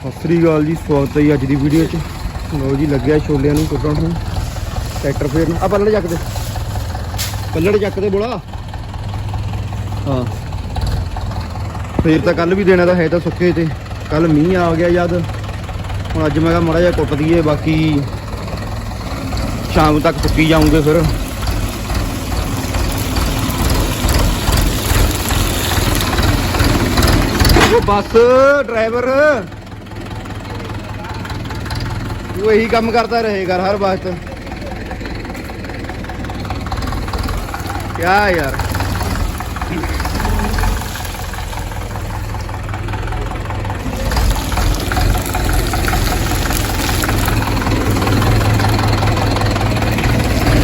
ਸਤਿ ਸ੍ਰੀ ਅਕਾਲ ਜੀ, ਸਵਾਗਤ ਹੈ ਜੀ ਅੱਜ ਦੀ ਵੀਡੀਓ 'ਚ। ਲੋ ਜੀ, ਲੱਗਿਆ ਛੋਲਿਆਂ ਨੂੰ ਕੁੱਟਣ ਨੂੰ। ਟਰੈਕਟਰ ਫੇਰ ਆ ਪੱਲੜ ਚੱਕ ਦੇ। ਪੱਲੜ ਚੱਕ ਦੇ ਬੋਲਾ। ਹਾਂ। ਫੇਰ ਤਾਂ ਕੱਲ ਵੀ ਦੇਣਾ ਤਾਂ ਹੈ ਤਾਂ ਸੁੱਕੇ ਤੇ। ਕੱਲ ਮੀਂਹ ਆ ਗਿਆ ਜਦ ਹੁਣ ਅੱਜ ਮੈਂ ਕਿਹਾ ਮਾੜਾ ਜਿਹਾ ਕੁੱਟ ਦਈਏ, ਬਾਕੀ ਸ਼ਾਮ ਤੱਕ ਸੁੱਕੀ ਜਾਉਂਗੇ ਫਿਰ। ਬੱਸ, ਡਰਾਈਵਰ। ਤੂੰ ਇਹੀ ਕੰਮ ਕਰਦਾ ਰਹੇਗਾ ਹਰ ਵਕਤ ਕਿਆ ਯਾਰ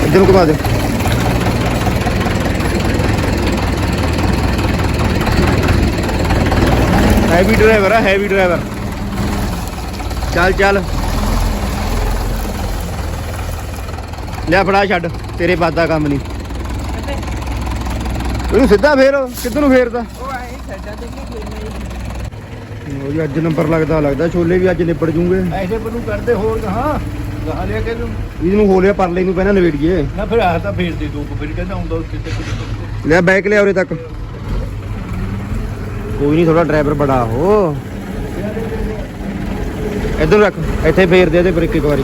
ਇੱਧਰ ਨੂੰ ਘੁਮਾ ਦੇ ਹੈਵੀ ਡਰਾਈਵਰ ਆ ਹੈਵੀ ਡਰਾਈਵਰ ਚੱਲ ਚੱਲ ਲੈ ਫੜਾ ਛੱਡ ਤੇਰੇ ਬਾਦਾ ਕੰਮ ਨਹੀਂ। ਇਹਨੂੰ ਸਿੱਧਾ ਫੇਰ ਕਿੱਧਰ ਨੂੰ ਫੇਰਦਾ? ਉਹ ਕੀ ਜੀ ਅੱਜ ਨੰਬਰ ਲੱਗਦਾ ਲੱਗਦਾ ਛੋਲੇ ਵੀ ਅੱਜ ਨਿਪੜ ਜੂਗੇ। ਐਸੇ ਬਨੂ ਕਰਦੇ ਹੋਰ ਕਹਾ ਕਹਾ ਲਿਆ ਕੇ ਨੂੰ ਇਹਨੂੰ ਹੋ ਲਿਆ ਪਰਲੇ ਨੂੰ ਪਹਿਲਾਂ ਨਵੇੜੀਏ ਨਾ ਫਿਰ ਆ ਤਾਂ ਫੇਰ ਦੇ ਦੋ ਫਿਰ ਕਹਿੰਦਾ ਹੁੰਦਾ ਉੱਥੇ ਤੇ ਲੈ ਬੈਕ ਲਿਆ ਉਰੇ ਤੱਕ। ਕੋਈ ਨਹੀਂ ਥੋੜਾ ਡਰਾਈਵਰ ਬੜਾ ਹੋ ਇੱਧਰ ਰੱਖ ਇੱਥੇ ਫੇਰ ਦੇ ਦੇ ਬ੍ਰੇਕ ਇੱਕ ਵਾਰੀ।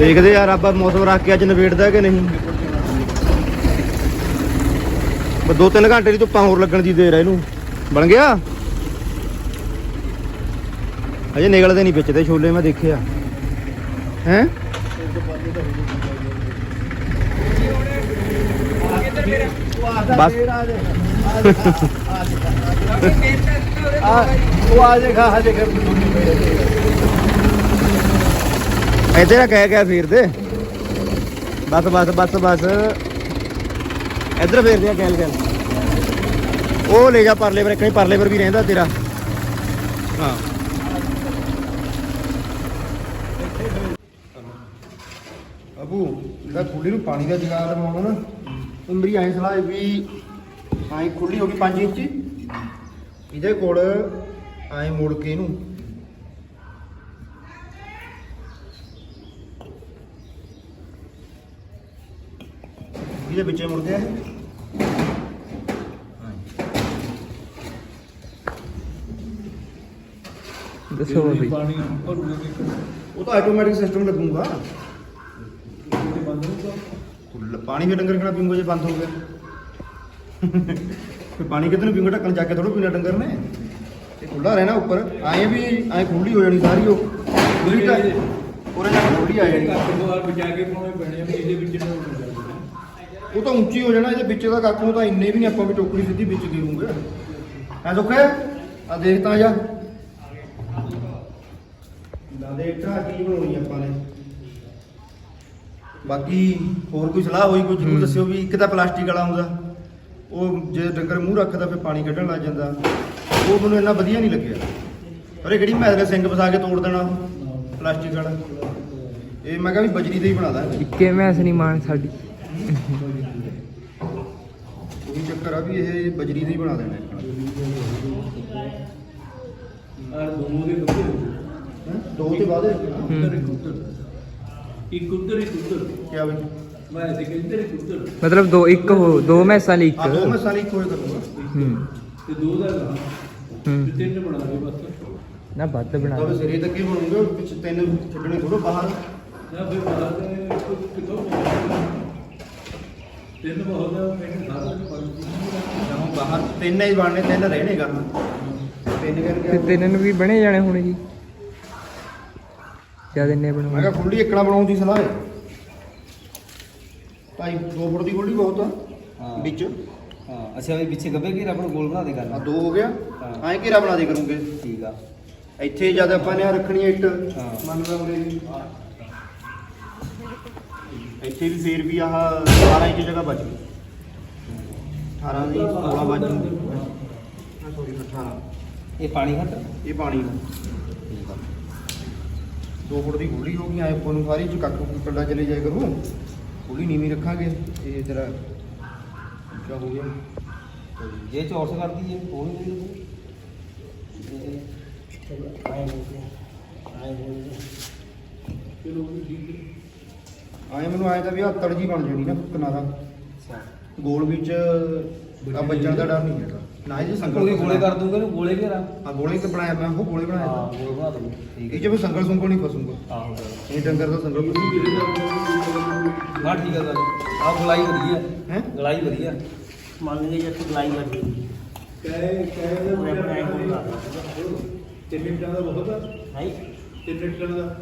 ਦੇਖਦੇ ਯਾਰ ਆਪਾਂ ਮੌਸਮ ਰੱਖ ਕੇ ਅੱਜ ਨਵੇੜਦਾ ਕਿ ਨਹੀਂ। ਬਸ ਦੋ ਤਿੰਨ ਘੰਟੇ ਦੀ ਧੁੱਪਾਂ ਹੋਰ ਲੱਗਣ ਦੀ ਦੇਰ ਹੈ ਇਹਨੂੰ। ਬਣ ਗਿਆ? ਅਜੇ ਨਿਕਲਦੇ ਨਹੀਂ ਵਿੱਚ ਤੇ ਛੋਲੇ, ਮੈਂ ਦੇਖਿਆ। ਹੈ? ਬਸ। ਆ ਉਹ ਆ ਦੇਖਾ ਆ ਦੇਖ। ਇੱਥੇ ਨਾ ਕਹਿ ਕਹਿ ਫੇਰਦੇ ਬਸ ਬਸ ਬਸ ਬਸ। ਇੱਧਰ ਫੇਰ ਦੇ ਗੈਲ ਗੈਲ ਉਹ ਲੈ ਜਾ ਪਰਲੇ ਪਰ ਕਹੀਂ ਪਰਲੇ ਪਰ ਵੀ ਰਹਿੰਦਾ ਤੇਰਾ। ਹਾਂ। ਅਬੂ ਜਿਹੜਾ ਖੁੱਲੀ ਨੂੰ ਪਾਣੀ ਦਾ ਜਗਾੜ ਬਣਾਉਣਾ ਨਾ। ਉਹ ਮੇਰੀ ਐਂ ਸਲਾਹ ਹੈ ਵੀ ਐਂ ਖੁੱਲੀ ਹੋ ਗਈ 5 ਇੰਚ। ਇਹਦੇ ਕੋਲ ਐਂ ਮੋੜ ਕੇ ਇਹਨੂੰ ਇਹਦੇ ਵਿੱਚੇ ਮੁੜ ਗਿਆ ਇਹ ਦੱਸੋ ਬਈ ਪਾਣੀ ਭਰੂਗੇ ਉਹ ਤਾਂ ਆਟੋਮੈਟਿਕ ਸਿਸਟਮ ਲੱਗੂਗਾ ਪਾਣੀ ਵੀ ਡੰਗਰ ਖਣਾ ਪੀਂਗੋ ਜੇ ਬੰਦ ਹੋ ਗਿਆ? ਫਿਰ ਪਾਣੀ ਕਿੱਧਰ ਨੂੰ ਪੀਂਗੋ ਢੱਕਣ ਚੱਕ ਕੇ ਥੋੜਾ ਪੀਣਾ ਡੰਗਰ ਨੇ। ਇਹ ਖੁੱਲਾ ਰਹਿਣਾ ਉੱਪਰ। ਐਂ ਵੀ ਐਂ ਖੁੱਲੀ ਹੋ ਜਾਣੀ ਸਾਰੀ ਉਹ। ਪੂਰੀ ਤਾਂ ਪੂਰੇ ਨਾਲ ਖੁੱਲੀ ਆ ਜਾਣੀ। ਤੋਂ ਘੱਟ ਬਚਾ ਕੇ ਪਾਉਣੇ ਪੈਣੇ ਆ ਇਹਦੇ ਵਿੱਚ ਨਾ ਉਹ ਤਾਂ ਉੱਚੀ ਹੋ ਜਾਣਾ ਇਹਦੇ ਵਿੱਚ ਦਾ ਕੱਖ ਨੂੰ ਤਾਂ ਇੰਨੇ ਵੀ ਨਹੀਂ ਆਪਾਂ ਵੀ ਟੋਕਰੀ ਸਿੱਧੀ ਵਿੱਚ ਦੇ ਦੂੰਗੇ। ਐ ਸੁੱਖੇ? ਆ ਦੇਖ ਤਾਂ ਜਾ। ਲਾ ਦੇਖ ਤਾਂ ਕੀ ਬਣਾਉਣੀ ਆਪਾਂ ਨੇ। ਬਾਕੀ ਹੋਰ ਕੋਈ ਸਲਾਹ ਹੋਈ ਕੋਈ ਜ਼ਰੂਰ ਦੱਸਿਓ ਵੀ ਇੱਕ ਤਾਂ ਪਲਾਸਟਿਕ ਵਾਲਾ ਆਉਂਦਾ। ਉਹ ਜੇ ਡੰਗਰ ਮੂੰਹ ਰੱਖਦਾ ਫਿਰ ਪਾਣੀ ਕੱਢਣ ਲੱਗ ਜਾਂਦਾ। ਉਹ ਮੈਨੂੰ ਇੰਨਾ ਵਧੀਆ ਨਹੀਂ ਲੱਗਿਆ। ਪਰ ਇਹ ਕਿਹੜੀ ਮੈਂ ਦੇ ਸਿੰਘ ਫਸਾ ਕੇ ਤੋੜ ਦੇਣਾ? ਪਲਾਸਟਿਕ ਵਾਲਾ। ਇਹ ਮੈਂ ਕਿਹਾ ਵੀ ਬਜਰੀ ਦਾ ਹੀ ਬਣਾ ਦਾਂਗੇ। ਇੱਕੇ ਮੈਸ ਨਹੀਂ ਮਾਨ ਸਾਡੀ। ਚੱਕਰ ਆ ਵੀ ਇਹ ਬਜਰੀ ਦਾ ਹੀ ਬਣਾ ਦੇਣਾ। ਆ ਦੋ ਦੇ ਬੱਚੇ ਹੈਂ? ਦੋ ਤੇ ਬਾਅਦ ਇੱਕ ਉੱਧਰ ਇੱਕ ਉੱਧਰ ਇੱਕ ਕਿਆ ਬਈ? ਮੈਂ ਤੇ ਕਹਿੰਦੇ ਇੱਕ ਉੱਧਰ ਮਤਲਬ ਦੋ ਇੱਕ ਹੋ ਦੋ ਮੈਸਾਂ ਲਈ ਇੱਕ। ਆ ਦੋ ਮੈਂ ਸਾਰੀ ਇੱਕ ਹੋਏ ਕਰੂੰਗਾ ਹੂੰ। ਤੇ ਦੋ ਦਾ ਲਾ ਤੇ ਹੂੰ ਤਿੰਨ ਬਣਾ ਦੇ ਬਸ। ਨਾ ਵੱਧ ਬਣਾ ਤਾਂ ਲਓ। ਸਿਰੇ ਤੱਕ ਹੀ ਬਣੂਗੇ ਪਿੱਛੇ ਤਿੰਨ ਛੱਡਣੇ ਥੋੜੋ ਬਾਹਰ। ਨਾ ਫਿਰ ਬਾਹਰ ਦੇ ਕਿਤੋਂ ਤਿੰਨ ਬਹੁਤ ਆ ਮੈਨੂੰ ਪੰਜ ਬਾਹਰ ਤਿੰਨ ਹੀ ਬਣਨੇ ਤਿੰਨ ਰਹਿਣੇ ਕਰਨਾ ਤਿੰਨ ਤੇ ਕਰਕੇ ਤਿੰਨ ਨੂੰ ਵੀ ਬਣੇ ਜਾਣੇ ਹੁਣ ਜੀ। ਜਦ ਇੰਨੇ ਮੈਂ ਬਣਾਉਣੇ ਕਿਹਾ ਖੁੱਲੀ ਇਕਣਾ ਬਣਾਉਣ ਦੀ ਸਲਾਹ ਹੈ। ਭਾਈ ਦੋ ਫੁੱਟ ਦੀ ਖੁੱਲੀ ਬਹੁਤ ਆ ਹਾਂ। ਵਿੱਚ। ਹਾਂ ਅੱਛਾ ਵੀ ਪਿੱਛੇ ਗੱਬੇ ਘੇਰਾ ਆਪਣਾ ਗੋਲ ਬਣਾ ਦੇ ਆ ਕਰਨਾ ਦੋ ਹੋ ਗਿਆ। ਹਾਂ। ਐਂ ਘੇਰਾ ਬਣਾ ਦੇ ਕਰੂੰਗੇ? ਠੀਕ ਆ। ਇੱਥੇ ਜਦ ਆਪਾਂ ਨੇ ਆਹ ਰੱਖਣੀ ਹੈ ਇੱਟ। ਹਾਂ। ਮੰਨ ਲਾ ਉਰੇ ਵੀ ਇੱਥੇ ਵੀ ਫੇਰ ਵੀ ਆਹ 12 ਇੰਚ ਜਗ੍ਹਾ ਬਚ ਗਈ। 18 ਦੀ 16 ਬਚ ਜੂਗੀ ਹਾਂ ਸੌਰੀ 18 ਇਹ ਪਾਣੀ ਘੱਟ? ਇਹ ਪਾਣੀ ਆ। 2 ਫੁੱਟ ਦੀ ਗੋਲੀ ਹੋ ਗਈ ਉੱਪਰ ਨੂੰ ਸਾਰੀ ਚ ਕੱਖ ਕੱਲਾ ਚਲੇ ਜਾਏ ਕਰੂ। ਗੋਲੀ ਨੀਵੀਂ ਰੱਖਾਂਗੇ। ਇਹ ਤੇਰਾ ਉੱਚਾ ਹੋ ਗਿਆ। ਜੇ ਚੌਰਸ ਕਰਦੀ ਹੈ ਉਹ ਨਹੀਂ ਆਏ ਆਏ ਮੈਨੂੰ ਆਏ ਤਾਂ ਵੀ ਆ ਤੜਜੀ ਬਣ ਜਾਣੀ ਨਾ ਕਿਨਾਰਾ ਗੋਲ ਵਿੱਚ ਆ ਵੱਜਣ ਦਾ ਡਰ ਨਹੀਂ ਹੈਗਾ। ਨਾ ਇਹ ਜੀ ਸੰਗਲ ਕੋਈ ਗੋਲੇ ਕਰ ਦੂੰਗਾ ਇਹਨੂੰ? ਗੋਲੇ ਘੇਰਾ। ਆ ਗੋਲੇ ਤੇ ਬਣਾਇਆ ਮੈਂ ਉਹ ਗੋਲੇ ਬਣਾਇਆ ਹਾਂ ਤਾਂ। ਗੋਲ ਬਣਾ ਦੂੰਗਾ ਠੀਕ ਇਹ ਹੈ ਜੇ ਮੈਂ ਸੰਗਲ ਸੁੰਗਲ ਨਹੀਂ ਫਸੂਗਾ। ਆਹੋ। ਇਹ ਡੰਗਰ ਦਾ ਸੰਗਲ ਹਾਂ ਠੀਕ ਹੈ ਗੱਲ ਆ ਗਲਾਈ ਵਧੀਆ। ਹੈ? ਗਲਾਈ ਵਧੀਆ। ਮੰਨ ਲਈਏ ਜੇ ਗਲਾਈ ਵੱਜੀ ਕਹੇ ਕਹੇ ਪੂਰੇ ਬਣਾਏ ਹੋਊਗਾ ਤਿੰਨ ਮਿੰਟਾਂ ਦਾ ਬਹੁਤ ਆ। ਹਾਈ ਤਿੰਨ ਮਿੰਟਾਂ ਦਾ।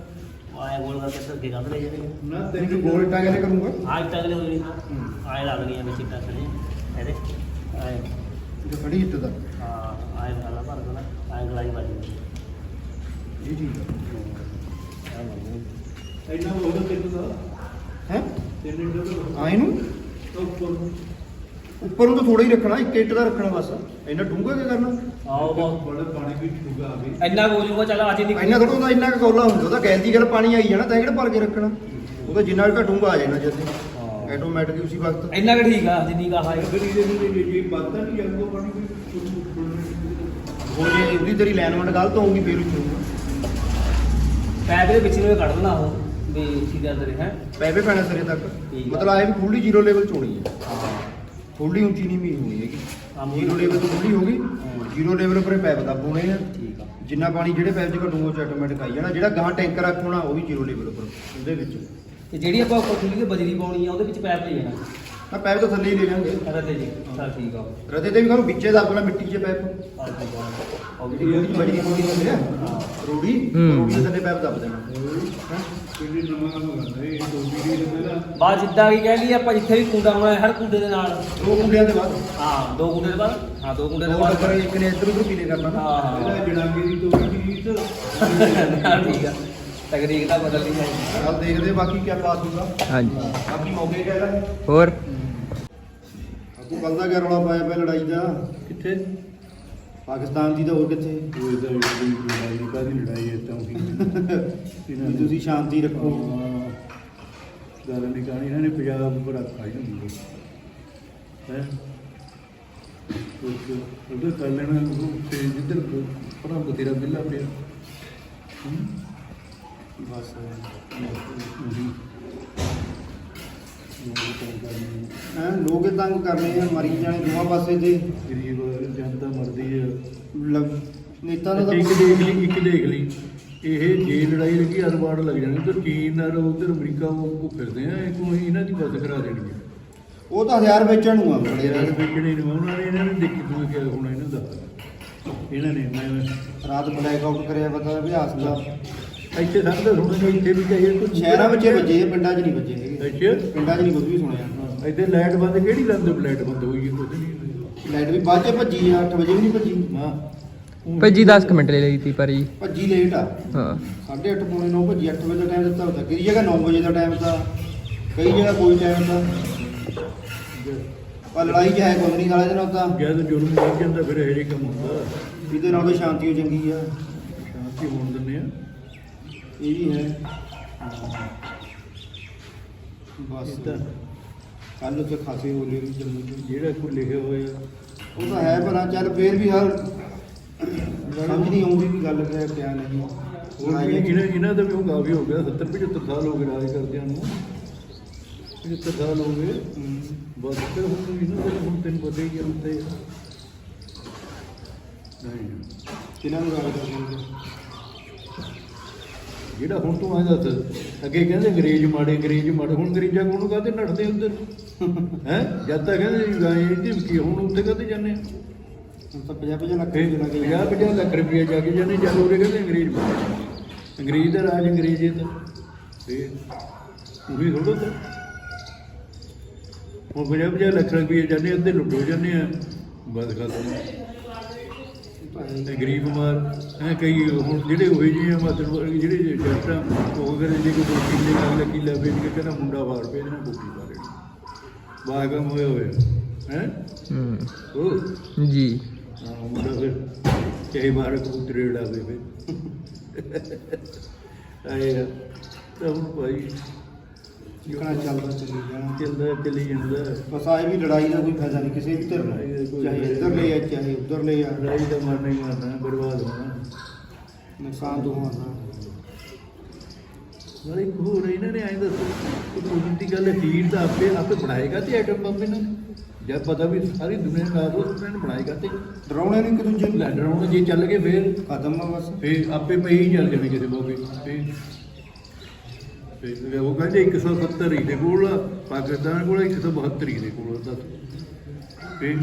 ਆਏ ਗੋਲ ਕਰਕੇ ਤਾਂ ਦਿਖਾ ਦੇ ਜਿਹੜੇ। ਨਾ ਤੇ ਤਿੰਨ ਗੋਲ ਇੱਟਾਂ ਕਿਹਨੇ ਕਰੂੰਗਾ? ਆਜ ਤੱਕ ਨਹੀਂ। ਹੋਈ ਆਏ ਲੱਗ ਗਈਆਂ ਵਿੱਚ ਇੱਟਾਂ ਖੜੇ ਇਹਦੇ। ਆਏ। ਇਹ ਖੜੀ ਇੱਟ ਦਾ। ਹਾਂ ਆਏ ਵਾਲਾ ਭਰ ਦੋ ਨਾ। ਆਏ ਗਲਾਈ ਵੱਜੀ ਇਹ ਆਏ ਮੰਨ ਇੰਨਾ ਬਹੁਤ ਤਿੰਨ ਦਾ ਹੈ? ਦਾ ਬਹੁਤ ਆਏ ਨੂੰ? ਆ। ਉੱਪਰ ਤਾਂ ਥੋੜਾ ਹੀ ਰੱਖਣਾ ਇੱਕ ਇੱਟ ਦਾ ਰੱਖਣਾ ਬਸ। ਇੰਨਾ ਡੂੰਘਾ ਕੀ ਕਰਨਾ? ਆਓ ਬਹੁਤ ਬੜਾ ਪਾਣੀ ਵੀ ਠੁਗਾ ਆ ਵੀ ਇੰਨਾ ਹੋ ਜਾਊਗਾ ਚੱਲ ਅੱਜ ਇੰਨਾ ਥੋੜਾ ਹੁੰਦਾ ਇੰਨਾ ਕੌਲਾ ਹੁੰਦਾ ਉਹਦਾ ਗੈਸ ਦੀ ਗੱਲ ਪਾਣੀ ਆਈ ਜਾਣਾ ਤਾਂ ਕਿਹੜਾ ਭਰ ਕੇ ਰੱਖਣਾ? ਉਹਦਾ ਜਿੰਨਾ ਵੀ ਆ ਜਾਣਾ ਹਾਂ। ਆਟੋਮੈਟਿਕ ਉਸੇ ਵਕਤ। ਇੰਨਾ ਕਿ ਠੀਕ ਆ ਜਿੰਨੀ ਕਾ ਹਾਈ ਅਗਰ ਇਹਦੇ ਨੂੰ ਜੇ ਜੇ ਵੱਧਦਾ ਨਹੀਂ ਜਾਊਗਾ ਪਾਣੀ ਵੀ ਹੋ ਜੇ ਉਹਦੀ ਤੇਰੀ ਅਲਾਈਨਮੈਂਟ ਗਲਤ ਹੋਊਗੀ ਫੇਰ ਉੱਚੂਗਾ ਪੈਪ ਦੇ ਪਿੱਛੇ ਨੂੰ ਇਹ ਕੱਢ ਦੇਣਾ ਉਹ ਵੀ ਸਿੱਧਾ ਅੰਦਰ ਹੈ। ਪੈਪੇ ਪੈਣਾ ਸਿਰੇ ਤੱਕ। ਠੀਕ ਆ। ਮਤਲਬ ਆਏ ਵੀ ਫੁੱਲੀ ਜ਼ੀਰੋ ਲੈਵਲ ਚ ਹੋਣੀ ਹੈ ਹਾਂ। ਥੋੜੀ ਉੱਚੀ ਨਹੀਂ ਵੀ ਹੋਣੀ ਹੈਗੀ। ਜ਼ੀਰੋ ਲੈਵਲ ਤੋਂ ਥੋੜੀ ਹਾਂ। ਜ਼ੀਰੋ ਲੈਵਲ ਉੱਪਰ ਪੈਪ ਦਾ ਪਾਉਣੇ ਆ। ਠੀਕ ਆ। ਜਿੰਨਾ ਪਾਣੀ ਜਿਹੜੇ ਪੈਪ 'ਚ ਘਟੂਗਾ ਉਹ 'ਚ ਆਟੋਮੈਟਿਕ ਆਈ ਜਾਣਾ। ਜਿਹੜਾ ਗਾਂ ਟੈਂਕਰ ਰੱਖਣਾ ਉਹ ਵੀ ਜ਼ੀਰੋ ਲੈਵਲ ਉੱਪਰ ਉਹਦੇ ਵਿੱਚ। ਤੇ ਜਿਹੜੀ ਆਪਾਂ ਉੱਪਰ ਖੁੱਲੀ ਬਜਰੀ ਪਾਉਣੀ ਆ ਉਹਦੇ ਵਿੱਚ ਪੈਪ ਲੈ ਜਾਣਾ। ਨਾ ਪੈਪ ਤਾਂ ਥੱਲੇ ਹੀ ਲੈ ਜਾਾਂਗੇ ਰਤੇ ਜੀ ਚੱਲ ਠੀਕ ਆ। ਰਤੇ ਤੇ ਵੀ ਕਰੂ ਵਿੱਚੇ ਦਾ ਆਪਣਾ ਮਿੱਟੀ 'ਚ ਪੈਪ। ਆ ਠੀਕ ਆ। ਉਹ ਜਿਹੜੀ ਉਹਦੀ ਬੜੀ ਬੋਲੀ ਹੁੰਦੀ ਆ। ਹਾਂ ਰੂੜੀ ਹੂੰ। ਰੂੜੀ ਦੇ ਥੱਲੇ ਪੈਪ ਦੱਬ ਦੇਣਾ। ਕਿਹੜੀ ਜਿੱਦਾਂ ਕੀ ਕਹਿ ਲਈ ਆਪਾਂ ਜਿੱਥੇ ਵੀ ਕੁੰਡਾ ਬਣਾਇਆ ਹਰ ਕੁੰਡੇ ਦੇ ਨਾਲ। ਦੋ ਕੁੰਡਿਆਂ ਦੇ ਬਾਅਦ। ਹਾਂ ਦੋ ਕੁੰਡੇ ਦੇ ਬਾਅਦ? ਹਾਂ ਦੋ ਕੁੰਡੇ ਦੇ ਦੋ ਬਾਅਦ। ਇੱਕ ਨੇ ਇੱਧਰ ਉੱਧਰ ਪੀਲੇ ਕਰਨਾ ਨਾ। ਹਾਂ। ਵੀਡੀਓ ਹਾਂ, ਠੀਕ ਆ। ਤਕਨੀਕ ਤਾਂ ਬਦਲਣੀ ਚਾਹੀਦੀ ਚੱਲ ਦੇਖਦੇ ਬਾਕੀ ਕੀ ਪਾਸ ਹੋਊਗਾ ਹਾਂਜੀ। ਬਾਕੀ ਮੌਕੇ ਕਹਿ ਰਹੇ ਹੋਰ? ਆਪੂ ਕੱਲ ਦਾ ਕਿਆ ਰੌਲਾ ਪਾਇਆ ਪਿਆ ਲੜਾਈ ਦਾ? ਕਿੱਥੇ? ਪਾਕਿਸਤਾਨ ਦੀ ਤਾਂ ਹੋਰ ਕਿੱਥੇ? ਉਹ ਇਹਦਾ ਵੀ ਲੜਾਈ ਕਾਦੀ ਲੜਾਈ ਹੈ ਤਾਂ ਵੀ ਤੁਸੀਂ ਸ਼ਾਂਤੀ ਰੱਖੋ। ਗੱਲ ਨਹੀਂ ਕਹਾਣੀ ਇਹਨਾਂ ਨੇ ਪੰਜਾਬ ਉੱਪਰ ਰੱਖਾ ਹੀ। ਨਹੀਂ ਹੈ ਉਹਦੇ ਕਰ ਲੈਣਾ ਉਹ ਤੇ ਜਿੱਧਰ ਪਰਾਂ ਬਤੇਰਾ ਬਿੱਲਾ ਪਿਆ। ਹੂੰ? ਬਸ। ਹੈ ਲੋਕ ਇਹ ਤੰਗ ਕਰਨੇ ਆ ਮਰੀ ਜਾਣੇ ਦੋਵਾਂ ਪਾਸੇ ਤੇ। ਗਰੀਬ ਜਨਤਾ ਮਰਦੀ ਲ- ਨੇਤਾ ਦਾ ਤਾਂ ਇੱਕ ਦੇਖ ਲਈ ਇੱਕ ਦੇਖ ਲਈ। ਇਹ ਜੇ ਲੜਾਈ ਲੱਗੀ ਅਰਬਾੜ ਲੱਗ ਜਾਣੀ। ਉਧਰ ਚੀਨ ਨਾਲ ਉਧਰ ਅਮਰੀਕਾ ਉਹ ਫਿਰਦੇ ਆ ਇਹ ਕੋਈ ਇਹਨਾਂ ਦੀ ਬਸ ਕਰਾ ਦੇਣੀ ਹੈ ਉਹ ਤਾਂ ਹਥਿਆਰ ਵੇਚਣ ਨੂੰ ਆ। ਬੜੇ ਯਾਰ ਵੇਚਣੇ ਨੇ ਉਹਨਾਂ ਨੇ ਇਹਨਾਂ ਨੇ ਦੇਖੀ ਤੂੰ ਕਿਹਾ ਹੋਣਾ ਇਹਨਾਂ ਦਾ ਇਹਨਾਂ ਨੇ ਮੈਂ ਰਾਤ ਬਲੈਕ ਆਊਟ ਕਰਿਆ ਪਤਾ ਅਭਿਆਸ ਦਾ ਇੱਥੇ ਸਾਡੇ ਤਾਂ ਸੁਣਨ ਨੂੰ ਇੱਥੇ ਵੀ ਚਾਹੀਏ ਕੁਝ ਸ਼ਹਿਰਾਂ ਵਿੱਚ ਵੱਜੇ ਆ, ਪਿੰਡਾਂ 'ਚ ਨਹੀਂ ਵੱਜੇ ਹੈਗੇ। ਅੱਛਾ। ਪਿੰਡਾਂ 'ਚ ਨਹੀਂ ਕੁਝ ਵੀ ਸੁਣਿਆ ਹਾਂ, ਇੱਥੇ ਲਾਈਟ ਬੰਦ ਕਿਹੜੀ ਲੰਦ ਲਾਈਟ ਬੰਦ ਹੋਈ ਹੈ ਕੁਝ ਨਹੀਂ ਲਾਈਟ ਵੀ ਬਾਅਦ 'ਚ ਭੱਜੀ ਆ 8 ਵਜੇ ਵੀ ਨਹੀਂ ਭੱਜੀ। ਹਾਂ। ਭੱਜੀ 10 ਮਿੰਟ ਲੈ ਲਈ ਤੀ ਪਰ ਜੀ। ਭੱਜੀ ਲੇਟ ਆ। ਹਾਂ। 8:30 ਪੌਣੇ 9 ਭੱਜੀ 8 ਵਜੇ ਦਾ ਟਾਈਮ ਦਿੱਤਾ ਹੁੰਦਾ। ਕਈ ਜਗ੍ਹਾ 9 ਵਜੇ ਦਾ ਟਾਈਮ ਦਿੱਤਾ। ਕਈ ਜਗ੍ਹਾ ਕੋਈ ਟਾਈਮ ਦਾ ਪਰ ਲੜਾਈ 'ਚ ਹੈ ਕੋਈ ਨਹੀਂ ਨਾਲੇ ਦਿਨ ਉਦਾਂ। ਜਦ ਜੁਰਮ ਵੱਧ ਜਾਂਦਾ ਫਿਰ ਇਹ ਜਿਹੇ ਕੰਮ ਹੁੰਦਾ। ਇਹਦੇ ਨਾਲੋਂ ਸ਼ਾਂਤੀ ਹੋ ਚੰਗੀ ਆ। ਸ਼ਾਂਤੀ ਹੋਣ ਦਿੰਦੇ ਆ। ਇਹ ਵੀ ਹੈ। ਬਸ। ਤਾਂ ਕੱਲ ਤੇ ਖਾਸੇ ਹੋ ਗਏ ਜੰਮੂ 'ਚ ਜਿਹੜਾ ਕੋਈ ਲਿਖਿਆ ਹੋਇਆ ਉਹ ਤਾਂ ਹੈ ਪਰ ਚੱਲ ਫੇਰ ਵੀ ਹਰ ਸਮਝ ਨਹੀਂ ਆਉਂਦੀ ਵੀ ਗੱਲ ਕਿਆ ਪਿਆ ਨਹੀਂ। ਹੋਰ ਵੀ ਇਹਨਾਂ ਇਹਨਾਂ ਦਾ ਵੀ ਹੁਣ ਕਾਫੀ ਹੋ ਗਿਆ। 70 75 ਸਾਲ ਹੋ ਗਏ ਰਾਜ ਕਰਦਿਆਂ ਨੂੰ। 75 ਸਾਲ ਹੋ ਗਏ। ਬਸ ਫਿਰ ਹੁਣ ਇਹਨਾਂ ਦਾ ਹੁਣ ਤੈਨੂੰ ਪਤਾ ਹੀ ਆ ਹੁੰਦੇ ਨਹੀਂ। ਕਿਹਨਾਂ ਨੂੰ ਗੱਲ ਕਰਦੇ ਜਿਹੜਾ ਹੁਣ ਤੂੰ ਆਇਆ ਦੱਸ ਅੱਗੇ ਕਹਿੰਦੇ ਅੰਗਰੇਜ਼ ਮਾੜੇ ਅੰਗਰੇਜ਼ ਮਾੜੇ ਹੁਣ ਅੰਗਰੇਜ਼ਾਂ ਕੋਲ ਨੂੰ ਕਾਹਦੇ ਨੱਠਦੇ ਉੱਧਰ ਹੈ? ਜਦ ਤੱਕ ਕਹਿੰਦੇ ਗਾਏ ਦੀ ਕੀ ਹੁਣ ਉੱਥੇ ਕਾਹਦੇ ਜਾਂਦੇ ਹੁਣ ਤਾਂ 50 50 ਲੱਖ ਰੁਪਏ ਲੱਗੇ 50 50 ਲੱਖ ਰੁਪਏ ਜਾ ਕੇ ਜਾਂਦੇ ਜਦ ਉਰੇ ਕਹਿੰਦੇ ਅੰਗਰੇਜ਼ ਮਾੜੇ। ਅੰਗਰੇਜ਼ ਦਾ ਰਾਜ ਅੰਗਰੇਜ਼ ਇਹ ਤਾਂ। ਫਿਰ ਉਹੀ ਥੋੜਾ ਤਾਂ। ਹੁਣ 50 50 ਲੱਖ ਰੁਪਏ ਜਾਂਦੇ ਅੱਧੇ ਲੁੱਟੋ ਜਾਂਦੇ ਆ। ਬਸ ਖਤਮ। ਤੇ ਗਰੀਬ ਮਾਰ ਐ ਕਈ ਹੁਣ ਜਿਹੜੇ ਹੋਏ ਜੀ ਆ ਮਤਲਬ ਜਿਹੜੇ ਜੱਟਾਂ ਉਹ ਕਹਿੰਦੇ ਜੇ ਕੋਈ ਕਿੱਲੇ ਨਾਲ ਕਿੱਲਾ ਵੇਚ ਕੇ ਕਹਿੰਦਾ ਮੁੰਡਾ ਬਾਹਰ ਭੇਜਣਾ ਬੁੱਕੀ ਬਾਰੇ ਬਾਗਮ ਹੋਏ ਹੋਏ ਹੈ? ਹੂੰ। ਜੀ। ਹਾਂ ਮੁੰਡਾ ਫਿਰ ਚਾਹੇ ਬਾਹਰ ਕਬੂਤਰੇ ਉਡਾਵੇ ਫਿਰ। ਆਏ ਤਾਂ ਹੁਣ ਭਾਈ ਜਿਕਣਾ ਚੱਲਦਾ ਚੱਲੀ ਜਾਣਾ? ਚੱਲਦਾ ਚੱਲੀ ਜਾਂਦਾ। ਬਸ ਆਏ ਵੀ ਲੜਾਈ ਦਾ ਕੋਈ ਫਾਇਦਾ ਨਹੀਂ ਕਿਸੇ ਵੀ ਧਿਰ ਲੜਾਈ ਦਾ ਨੂੰ ਕੋਈ ਚਾਹੇ ਇੱਧਰ ਲੈ ਆ ਚਾਹੇ ਉੱਧਰ ਲੈ ਆ। ਲੜਾਈ ਦਾ ਮਰਨਾ ਹੀ ਮਰਨਾ ਬਰਬਾਦ ਹੋਣਾ। ਨੁਕਸਾਨ ਦੋਹਾਂ ਦਾ ਨਾਲੇ ਇੱਕ ਹੋਰ ਇਹਨਾਂ ਨੇ ਐਂ ਦੱਸੋ ਕਿ ਦੀ ਗੱਲ ਹੀਰ ਦਾ ਆਪੇ ਆਪੇ ਬਣਾਏਗਾ ਤੇ ਐਟਮ ਬੰਬ ਇਹਨਾਂ ਜਦ ਪਤਾ ਵੀ ਸਾਰੀ ਦੁਨੀਆ ਦਾ ਉਹ ਉਹਨਾਂ ਨੇ ਬਣਾਏਗਾ ਤੇ ਡਰਾਉਣੇ ਨਹੀਂ ਇੱਕ ਦੂਜੇ ਨੂੰ। ਲੈਂਡਰ ਹੁਣ ਜੇ ਚੱਲ ਗਏ ਫੇਰ ਖਤਮ ਆ ਬਸ। ਫੇਰ ਆਪੇ ਪਈ ਹੀ ਚੱਲ ਜਾਣੇ ਕਿਸੇ ਫੇਰ ਫੇਰ ਉਹ ਕਹਿੰਦੇ 170 ਹੀ ਦੇ ਕੋਲ ਆ, ਪਾਕਿਸਤਾਨ ਕੋਲ 172 ਹੀ ਦੇ ਕੋਲ ਦੱਸ। ਫੇਰ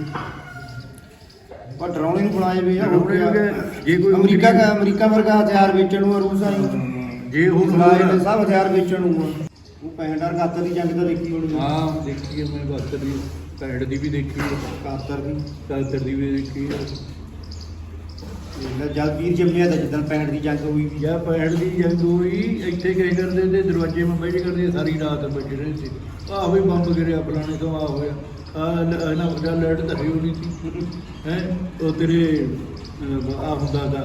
ਪਰ ਡਰਾਉਣੇ ਨੂੰ ਬਣਾਏ ਵੇ ਆ ਹੋਰ ਡਰਾਉਣੇ ਕਿਆ। ਨੂੰ ਜੇ ਕੋਈ ਅਮਰੀਕਾ ਦਾ ਅਮਰੀਕਾ ਵਰਗਾ ਹਥਿਆਰ ਵੇਚਣ ਨੂੰ ਆ ਰੂਸਾਂ ਨੂੰ। ਜੇ ਹੁਣ ਬਣਾਏ ਨੇ ਸਭ ਹਥਿਆਰ ਵੇਚਣ ਨੂੰ ਆ। ਉਹ 65 71 ਦੀ ਜੰਗ ਤਾਂ ਦੇਖੀ ਹੋਣੀ ਆ। ਹਾਂ ਦੇਖੀ ਹੈ ਮੈਂ 72 ਦੀ 65 ਦੀ ਵੀ ਦੇਖੀ ਹੈ 71 ਦੀ। 70 ਦੀ ਵੀ ਦੇਖੀ ਹੈ ਇਹਦਾ ਜਦ ਵੀਰ ਜੰਮਿਆ ਤਾਂ ਜਿੱਦਣ 65 ਦੀ ਜੰਗ ਹੋਈ ਵੀ ਜਾਂ ਪੈਣ ਦੀ ਜੰਗ ਹੋਈ ਇੱਥੇ ਕਹੇ ਕਰਦੇ ਤੇ ਦਰਵਾਜ਼ੇ ਮੈਂ ਬੈਠ ਕਰਦੇ ਸਾਰੀ ਰਾਤ ਬੈਠੇ ਰਹੇ ਸੀ। ਆਹ ਵੀ ਬੰਬ ਗਿਰਿਆ ਫਲਾਣੇ ਤੋਂ ਆ ਹੋਇਆ। ਆ ਨਾ ਉਹਦਾ ਤਾਂ ਹੀ ਹੋਣੀ ਸੀ। ਹੈ? ਉਹ ਤੇਰੇ ਆ ਹੁੰਦਾ ਦਾ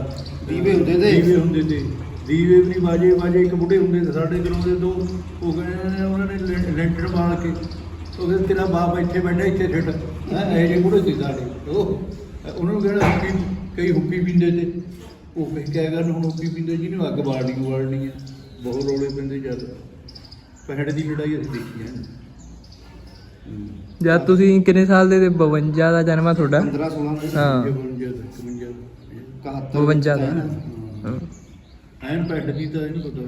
ਦੀਵੇ ਹੁੰਦੇ ਤੇ। ਦੀਵੇ ਹੁੰਦੇ ਤੇ। ਦੀਵੇ ਵੀ ਨਹੀਂ ਬਾਜੇ ਬਾਜੇ ਇੱਕ ਬੁੱਢੇ ਹੁੰਦੇ ਤੇ ਸਾਡੇ ਘਰੋਂ ਦੇ ਦੋ। ਉਹ ਕਹਿੰਦੇ ਉਹਨਾਂ ਨੇ ਲੈਂਟਰ ਬਾਲ ਕੇ। ਉਹ ਕਹਿੰਦੇ ਤੇਰਾ ਬਾਪ ਇੱਥੇ ਬੈਠਾ ਇੱਥੇ ਛੱਡ ਹੈ? ਇਹ ਜੇ ਬੁੱਢੇ ਸੀ ਸਾਡੇ। ਉਹ ਉਹਨਾਂ ਨੂੰ ਕਹਿਣਾ ਹੁੱਕੀ ਕਈ ਹੁੱਕੀ ਪੀਂਦੇ ਤੇ ਉਹ ਕਹੀ ਕਹਿ ਕਰਨ ਹੁਣ ਹੁੱਕੀ ਪੀਂਦੇ ਜਿਹਨੂੰ ਅੱਗ ਬਾਲਣੀ ਬਾਲਣੀ ਹੈ ਬਹੁਤ ਰੋਲੇ ਪੈਂਦੇ ਜਦ। ਪਹਿੜ ਦੀ ਲੜਾਈ ਅਸੀਂ ਦੇਖੀ ਹੈ। ਜਦ ਤੁਸੀਂ ਕਿੰਨੇ ਸਾਲ ਦੇ ਤੇ 52 ਦਾ ਜਨਮ ਆ ਤੁਹਾਡਾ? 15 16 ਦੇ। ਹਾਂ। 52 51 71 52 ਦਾ। ਹੈ। ਐਨ ਪੈੜ ਦੀ ਤਾਂ ਇਹਨੂੰ ਪਤਾ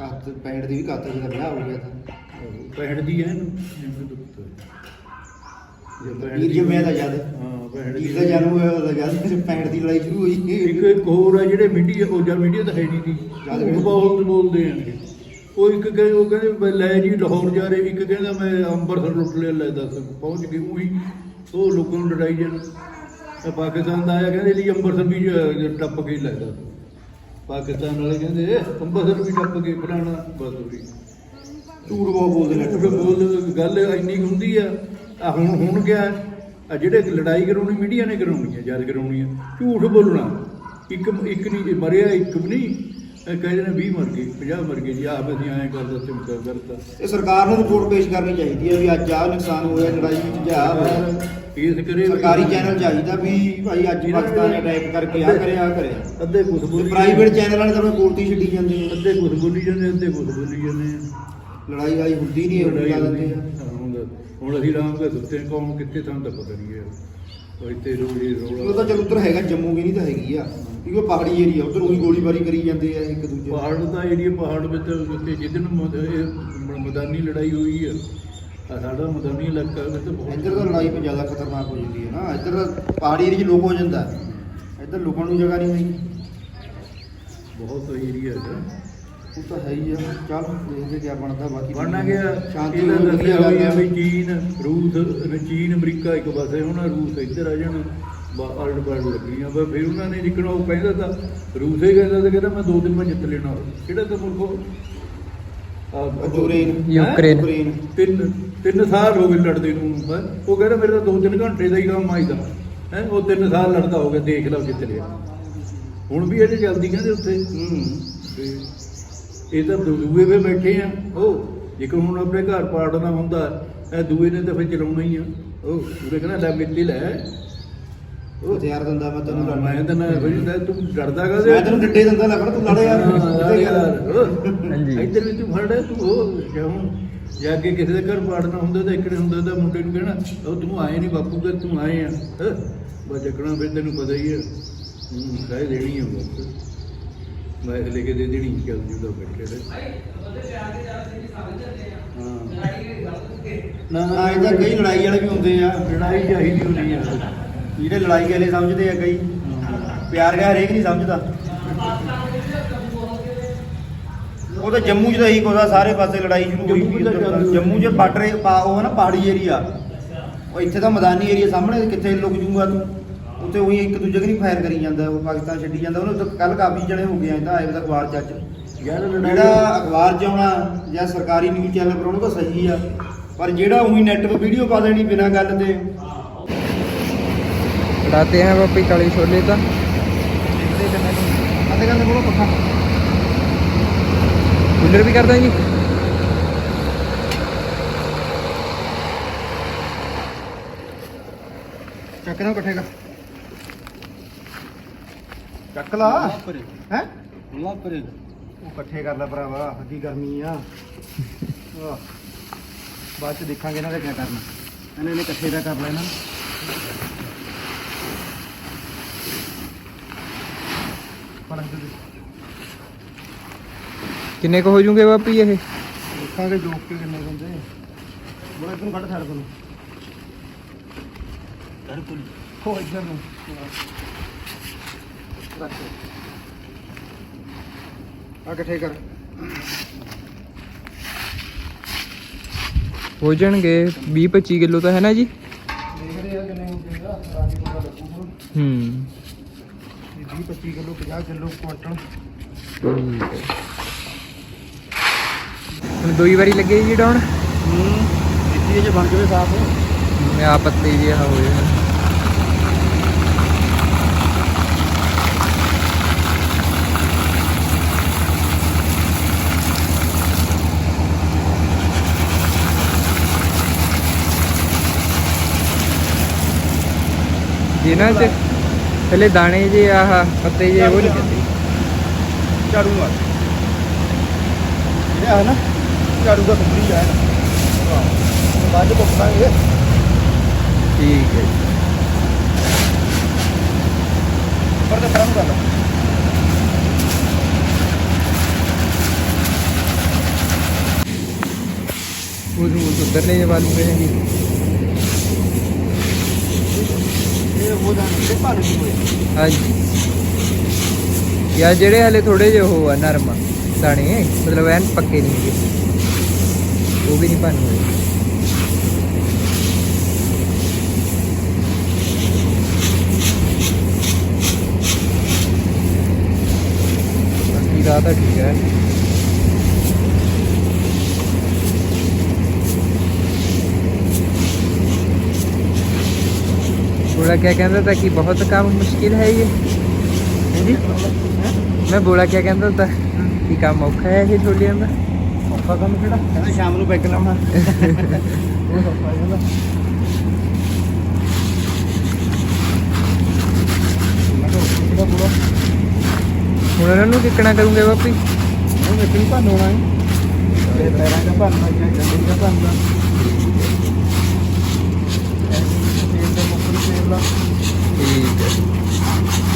71 65 ਦੀ ਵੀ 71 ਦਾ ਵਿਆਹ ਹੋ ਗਿਆ ਤਾਂ। ਪੈੜ ਦੀ ਹੈ ਇਹਨੂੰ ਇਹਨੂੰ ਤਾਂ ਪਤਾ ਹੈ। ਜੇ ਪੈੜ ਵੀਰ ਦੀ- ਜੰਮਿਆ ਤਾਂ ਜਦ ਹਾਂ ਦੀ ਵੀਰ ਦਾ ਜਨਮ ਹੋਇਆ ਉਹਦਾ ਜਦ 65 ਦੀ ਲੜਾਈ ਸ਼ੁਰੂ ਹੋਈ। ਇੱਕ ਇੱਕ ਹੋਰ ਆ ਜਿਹੜੇ ਮੀਡੀਆ ਉਹ ਜਾਂ ਮੀਡੀਆ ਤਾਂ ਹੈ ਨਹੀਂ ਜਦ ਉਹ ਬਹੁਤ ਬੋਲਦੇ ਆ ਉਹ ਇੱਕ ਕਹੇ ਉਹ ਕਹਿੰਦੇ ਲੈ ਜੀ ਲਾਹੌਰ ਜਾ ਰਹੇ ਇੱਕ ਕਹਿੰਦਾ ਮੈਂ ਅੰਮ੍ਰਿਤਸਰ ਲੁੱਟ ਲਿਆ ਲੈ ਦੱਸ ਪਹੁੰਚ ਗਏ ਉਹੀ। ਉਹ ਲੋਕਾਂ ਨੂੰ ਲੜਾਈ ਜਾਣ। ਤੇ ਪਾਕਿਸਤਾਨ ਦਾ ਆਇਆ ਕਹਿੰਦੇ ਲਈ ਅੰਮ੍ਰਿਤਸਰ ਵੀ ਜ- ਟੱਪ ਕੇ ਲੈ ਦੱਸ। ਪਾਕਿਸਤਾਨ ਵਾਲੇ ਕਹਿੰਦੇ "ਇਹ ਅੰਮ੍ਰਿਤਸਰ ਵੀ ਟੱਪ ਕੇ ਫਲਾਣਾ ਬਸ ਉਹੀ। ਝੂਠ ਬਹੁਤ ਬੋਲਦੇ ਨੇ। ਫਿਰ ਬੋਲ ਗੱਲ ਇੰਨੀ ਹੁੰਦੀ ਆ ਆ ਹੁਣ ਹੁਣ ਕਿਆ ਆ ਜਿਹੜੇ ਲੜਾਈ ਕਰਾਉਣੀ ਮੀਡੀਆ ਨੇ ਕਰਾਉਣੀ ਆ ਜਦ ਕਰਾਉਣੀ ਆ ਝੂਠ ਬੋਲਣਾ। ਇੱਕ ਇੱਕ ਨਹੀਂ ਮਰਿਆ ਇੱਕ ਵੀ ਨਹੀਂ। ਕਹਿੰਦੇ ਨੇ 20 ਮਰ ਗਏ 50 ਮਰ ਗਏ। ਜੀ ਆਪ ਅਸੀਂ ਐਂ ਕਰ ਦਿੱਤੇ ਮੁਕਾ ਕਰਤਾ। ਇਹ ਸਰਕਾਰ ਨੂੰ ਰਿਪੋਰਟ ਪੇਸ਼ ਕਰਨੀ ਚਾਹੀਦੀ ਹੈ ਵੀ ਅੱਜ ਆਹ ਨੁਕਸਾਨ ਹੋਇਆ ਲੜਾਈ ਵਿੱਚ ਜਾਂ। ਕੇਸ ਕਰੇ ਸਰਕਾਰੀ ਚੈਨਲ ਚਾਹੀਦਾ ਵੀ ਭਾਈ ਅੱਜ ਪਾਕਿਸਤਾਨ ਨੇ ਅਟੈਕ ਕਰਕੇ ਆ ਕਰਿਆ ਆ ਕਰਿਆ ਅੱਧੇ ਕੁਝ ਬੋਲੀ ਪ੍ਰਾਈਵੇਟ ਚੈਨਲ ਵਾਲੇ ਤਾਂ ਕੋਲਤੀ ਛੱਡੀ ਜਾਂਦੇ ਆ। ਅੱਧੇ ਕੁਝ ਬੋਲੀ ਜਾਂਦੇ ਅੱਧੇ ਕੁਝ ਬੋਲੀ ਜਾਂਦੇ ਆ। ਲੜਾਈ ਵਾਲੀ ਹੁੰਦੀ ਨਹੀਂ ਹੁੰਦੀ ਆ। ਹਾਂ, ਹੁਣ ਅਸੀਂ ਆਰਾਮ ਨਾਲ ਸੁੱਤੇ ਹਾਂ, ਕੌਣ ਕਿੱਥੇ ਸਾਨੂੰ ਤਾਂ ਪਤਾ ਨਹੀਂ ਹੈ। ਉਹ ਇੱਥੇ ਰੋੜੀ ਉਹ ਰੋਲਾ ਤਾਂ ਚਲ ਉੱਧਰ ਹੈਗਾ ਜੰਮੂ ਵੀ ਨਹੀਂ ਤਾਂ ਹੈਗੀ ਆ। ਕਿਉਂਕਿ ਉਹ ਪਹਾੜੀ ਏਰੀਆ ਉੱਧਰ ਉਹੀ ਗੋਲੀਬਾਰੀ ਕਰੀ ਜਾਂਦੇ ਆ ਇੱਕ ਦੂਜੇ ਨੂੰ। ਪਹਾੜ ਦਾ ਏਰੀਆ ਪਹਾੜ ਵਿੱਚ ਉੱਤੇ ਜਿੱਦਣ ਮਦ- ਇਹ ਮ- ਮੈਦਾਨੀ ਲੜਾਈ ਹੋਈ ਆ ਆ ਸਾਡਾ ਮੈਦਾਨੀ ਇਲਾਕਾ ਵਿੱਚ ਬਹੁਤ ਇੱਧਰ ਤਾਂ ਲੜਾਈ ਵੀ ਜ਼ਿਆਦਾ ਖਤਰਨਾਕ ਹੋ ਜਾਂਦੀ ਹੈ ਨਾ। ਇੱਧਰ ਤਾਂ ਪਹਾੜੀ ਏਰੀਆ 'ਚ ਲੋਕ ਹੋ ਜਾਂਦਾ। ਇੱਧਰ ਲੋਕਾਂ ਨੂੰ ਜਗ੍ਹਾ ਨਹੀਂ ਹੈਗੀ ਬਹੁਤ ਏਰੀਆ ਹੈ ਉਹ ਤਾਂ ਹੈ ਹੀ ਆ। ਚੱਲ ਦੇਖਦੇ ਕੀ ਬਣਦਾ ਬਾਕੀ। ਬਣਨਾ ਗਿਆ ਸ਼ਾਂਤੀ ਇਹਦਾ ਹੋਈ ਦੱਸਿਆ ਹੋਈ ਆ ਵੀ। ਚੀਨ ਰੂਸ ਚੀਨ ਅਮਰੀਕਾ ਇੱਕ ਪਾਸੇ ਹੁਣ ਰੂਸ ਇੱਧਰ ਆ ਜਾਣ। ਅਲਟ ਬਲਟ ਲੱਗੀਆਂ ਪਰ ਫਿਰ ਉਹਨਾਂ ਨੇ ਜਿੱਕਣਾ ਉਹ ਕਹਿੰਦਾ ਤਾਂ ਰੂਸੇ ਕਹਿੰਦਾ ਤਾਂ ਕਹਿੰਦਾ ਮੈਂ ਦੋ ਦਿਨ ਮੈਂ ਜਿੱਤ ਲੈਣਾ। ਕਿਹੜਾ ਤਾਂ ਮੁਲਕ ਯੂਕਰੇਨ। ਤਿੰਨ ਤਿੰਨ ਸਾਲ ਹੋ ਗਏ ਲੜਦੇ ਨੂੰ। ਹੈਂ। ਉਹ ਕਹਿੰਦਾ ਮੇਰੇ ਤਾਂ ਦੋ ਤਿੰਨ ਘੰਟੇ ਦਾ ਹੀ ਕੰਮ ਆਈਦਾ ਹੈ? ਉਹ ਤਿੰਨ ਸਾਲ ਲੜਦਾ ਹੋ ਗਿਆ ਦੇਖ ਲਓ ਜਿੱਤ ਲਿਆ। ਹੁਣ ਵੀ ਇਹਦੇ ਚੱਲਦੀ ਕਹਿੰਦੇ ਉੱਥੇ। ਹੂੰ। ਤੇ ਇਹ ਤਾਂ ਦੂ- ਦੂਏ 'ਤੇ ਬੈਠੇ ਆ। ਉਹ ਜੇਕਰ ਹੁਣ ਆਪਣੇ ਘਰ ਪਾੜਨਾ ਹੁੰਦਾ ਇਹ ਦੂਏ ਨੇ ਤਾਂ ਫਿਰ ਚਲਾਉਣਾ ਹੀ ਆ। ਉਹ ਉਹਦੇ ਕਹਿੰਦਾ ਲੈ ਮਿੱਟੀ ਲੈ। ਉਹ ਹਥਿਆਰ ਦਿੰਦਾ ਮੈਂ ਤੈਨੂੰ। ਲੜਨਾ ਮੈਂ ਤਾਂ ਨਾ ਤੂੰ ਡਰਦਾ ਕਾਹਦੇ ਮੈਂ ਤੈਨੂੰ ਡੱਡੇ ਦਿੰਦਾ ਲੱਗਣ ਤੂੰ ਲੜ ਯਾਰ। ਹਾਂ, ਯਾਰ। ਉਹ। ਹਾਂਜੀ। ਇੱਧਰ ਵੀ ਤੂੰ ਫੜ ਤੂੰ ਉਹ ਜਾਂ ਹੁਣ ਜਾ ਕੇ ਕਿਸੇ ਦੇ ਘਰ ਪਾੜਨਾ ਹੁੰਦਾ ਤਾਂ ਇਕੜੇ ਹੁੰਦਾ ਤਾਂ ਮੁੰਡੇ ਨੂੰ ਕਹਿਣਾ ਉਹ ਤੂੰ ਆਏ ਨਹੀਂ ਬਾਪੂ ਕਿ ਤੂੰ ਆਏ ਆ। ਹੈਂ। ਬਸ ਚੱਕਣਾ ਫਿਰ ਤੈਨੂੰ ਪਤਾ ਹੀ ਹੈ ਹੂੰ ਕਾਹ ਦੇਣੀ ਹੈ ਬਸ। ਮੈਂ ਲੈ ਕੇ ਦੇ ਦੇਣੀ ਚੱਲ ਜੂਦਾ ਬੈਠੇ ਦੇ ਹਾਂ। ਨਾ ਇਹਦਾ ਕਈ ਲੜਾਈ ਵਾਲੇ ਵੀ ਹੁੰਦੇ ਆ। ਲੜਾਈ ਚਾਹੀਦੀ ਹੋਣੀ ਆ। ਜਿਹੜੇ ਲੜਾਈ ਵਾਲੇ ਸਮਝਦੇ ਆ ਕਈ। ਪਿਆਰ ਦਾ ਹਰੇਕ ਨਹੀਂ ਸਮਝਦਾ। ਉਹ ਤਾਂ ਜੰਮੂ 'ਚ ਤਾਂ ਇਹੀ ਕੋਦਾ ਸਾਰੇ ਪਾਸੇ ਲੜਾਈ ਸ਼ੁਰੂ ਹੋਈ ਜੰਮੂ ਤਾਂ 'ਚ ਬਾਰਡਰ ਪਾ ਉਹ ਹੈ ਨਾ ਪਹਾੜੀ ਏਰੀਆ। ਉਹ ਇੱਥੇ ਤਾਂ ਮੈਦਾਨੀ ਏਰੀਆ ਸਾਹਮਣੇ ਕਿੱਥੇ ਲੁਕ ਜੂਗਾ ਤੂੰ? ਉੱਤੇ ਉਹੀ ਇੱਕ ਦੂਜੇ ਕਰੀ ਫਾਇਰ ਕਰੀ ਜਾਂਦਾ ਉਹ ਪਾਕਿਸਤਾਨ ਛੱਡੀ ਜਾਂਦਾ ਉਹਨੂੰ ਕੱਲ ਕਾਫੀ ਜਣੇ ਹੋ ਗਏ ਆ ਇਹਦਾ ਅਖਬਾਰ ਚ ਜਿਹੜਾ ਅਖਬਾਰ ਚ ਜਾਂ ਸਰਕਾਰੀ ਨਿਊਜ਼ ਚੈਨਲ ਪਰ ਉਹਨੂੰ ਸਹੀ ਆ ਪਰ ਜਿਹੜਾ ਉਹੀ ਨੈਟ 'ਤੇ ਵੀਡੀਓ ਪਾ ਦੇਣੀ ਬਿਨਾਂ ਗੱਲ ਦੇ। ਕਢਾਤੇ ਹੈ ਬਾਪੀ ਕਾਲੀ ਛੋਲੇ ਤਾਂ। ਅਦੇ ਕੰਨ ਕੋਲੋਂ ਪੱਖਾ ਕੂਲਰ ਵੀ ਕਰਦਾ ਜੀ। ਚੱਕਣਾ ਇਕੱਠੇ ਚੱਕ ਲਾ। ਹੈ? ਲਾ ਪਰੇ ਉਹ ਇਕੱਠੇ ਕਰ ਲੈ ਭਰਾਵਾ ਅੱਗੀ ਗਰਮੀ ਆ। ਆਹ। ਬਾਅਦ ਚ ਦੇਖਾਂਗੇ ਇਹਨਾਂ ਦਾ ਕੀ ਕਰਨਾ। ਇਹਨਾਂ ਨੇ ਇਕੱਠੇ ਦਾ ਕਰ ਲੈਣਾ। ਦੇ। ਕਿੰਨੇ ਕੁ ਹੋ ਜੂਗੇ ਬਾਪੀ ਇਹ? ਦੇਖਾਂਗੇ ਜੋਕ ਕੇ ਕਿੰਨੇ ਬੰਦੇ। ਬੜਾ ਇਧਰ ਕੱਢ ਛੱਡ ਤੈਨੂੰ। ਹੋ ਇੱਧਰ ਨੂੰ। ਰੱਖ ਆ ਇਕੱਠੇ ਕਰ। ਹੋ ਜਾਣਗੇ 20 25 ਕਿਲੋ ਤਾਂ ਹੈ ਨਾ ਜੀ? ਦੇਖਦੇ ਆ ਕਿੰਨੇ ਹੁੰਦੇ ਆ ਰਾਜੀ ਕੋਲ ਲੱਗੂਗਾ ਹੂੰ। 20 25 ਕਿਲੋ 50 ਕਿਲੋ ਕੁਆਂਟਲ। ਹੁਣ ਦੋਈ ਵਾਰੀ ਲੱਗੇ ਜੀ ਡਾਉਣ? ਹੂੰ ਇੱਥੇ ਜੇ ਬਣ ਜਵੇ ਸਾਫ਼। ਮੈਂ ਆ ਪੱਤੇ ਜੇ ਆ ਹੋਏ ਜਿਨ੍ਹਾਂ ਚ ਥੱਲੇ ਦਾਣੇ ਜੇ ਆਹ ਪੱਤੇ ਜੇ ਉਹ ਨਹੀਂ ਜਾਂਦੇ ਝਾੜੂ ਮਾਰ ਇਹ ਆ ਨਾ ਝਾੜੂ ਦਾ ਕੰਪਨੀ ਆ ਨਾ ਬਾਅਦ ਚ ਪੁੱਛਾਂਗੇ ਠੀਕ ਹੈ ਜੀ। ਪਰ ਤਾਂ ਕੰਮ ਕਰ ਲਾ वो जो उधर ले वालू में ਹੋ ਜਾਣਾ ਤੇ ਭਾਰੇ ਹੋਏ हाँ ਯਾਰ ਜਿਹੜੇ ਹਲੇ ਥੋੜੇ ਜਿਹੇ ਉਹ ਆ, ਨਰਮ ਦਾਣੇ, ਮਤਲਬ ਐਨ ਪੱਕੇ ਨਹੀਂ ਹੈਗੇ। ਉਹ ਵੀ ਨਹੀਂ ਭੰਨ ਹੋਏ। ਬਾਕੀ ਦਾ ਤਾਂ ਬੋਲਾ ਕਿਆ ਕਹਿੰਦਾ ਤਾਂ ਕਿ ਬਹੁਤ ਕੰਮ ਮੁਸ਼ਕਿਲ ਹੈ ਇਹ। ਹਾਂਜੀ? ਮੈਂ ਬੋਲਾ ਕਿਆ ਕਹਿੰਦਾ ਤਾਂ ਕਿ ਕੰਮ ਔਖਾ ਹੈ ਇਹ ਛੋਲਿਆਂ ਦਾ। ਔਖਾ ਕੰਮ ਕਿਹੜਾ? ਕਹਿੰਦਾ ਸ਼ਾਮ ਨੂੰ ਪੈਗ ਲਾਉਣਾ। ਹੁਣ ਇਹਨਾਂ ਨੂੰ ਕਿੱਕਣਾ ਕਰੂੰਗੇ ਬਾਪੀ? ਉਹ ਕਿੱਕਣੀ ਭੰਨਣਾ ਹੈ। ਪੈਰਾਂ ਦਾ ਭੰਨਣਾ ਜਾਂ ਜੰਮੀ ਦਾ ਭੰਨਣਾ ਦੇ ਮੁੱਖ ਨੂੰ ਤੇਲ ਲਾ ਠੀਕ ਹੈ।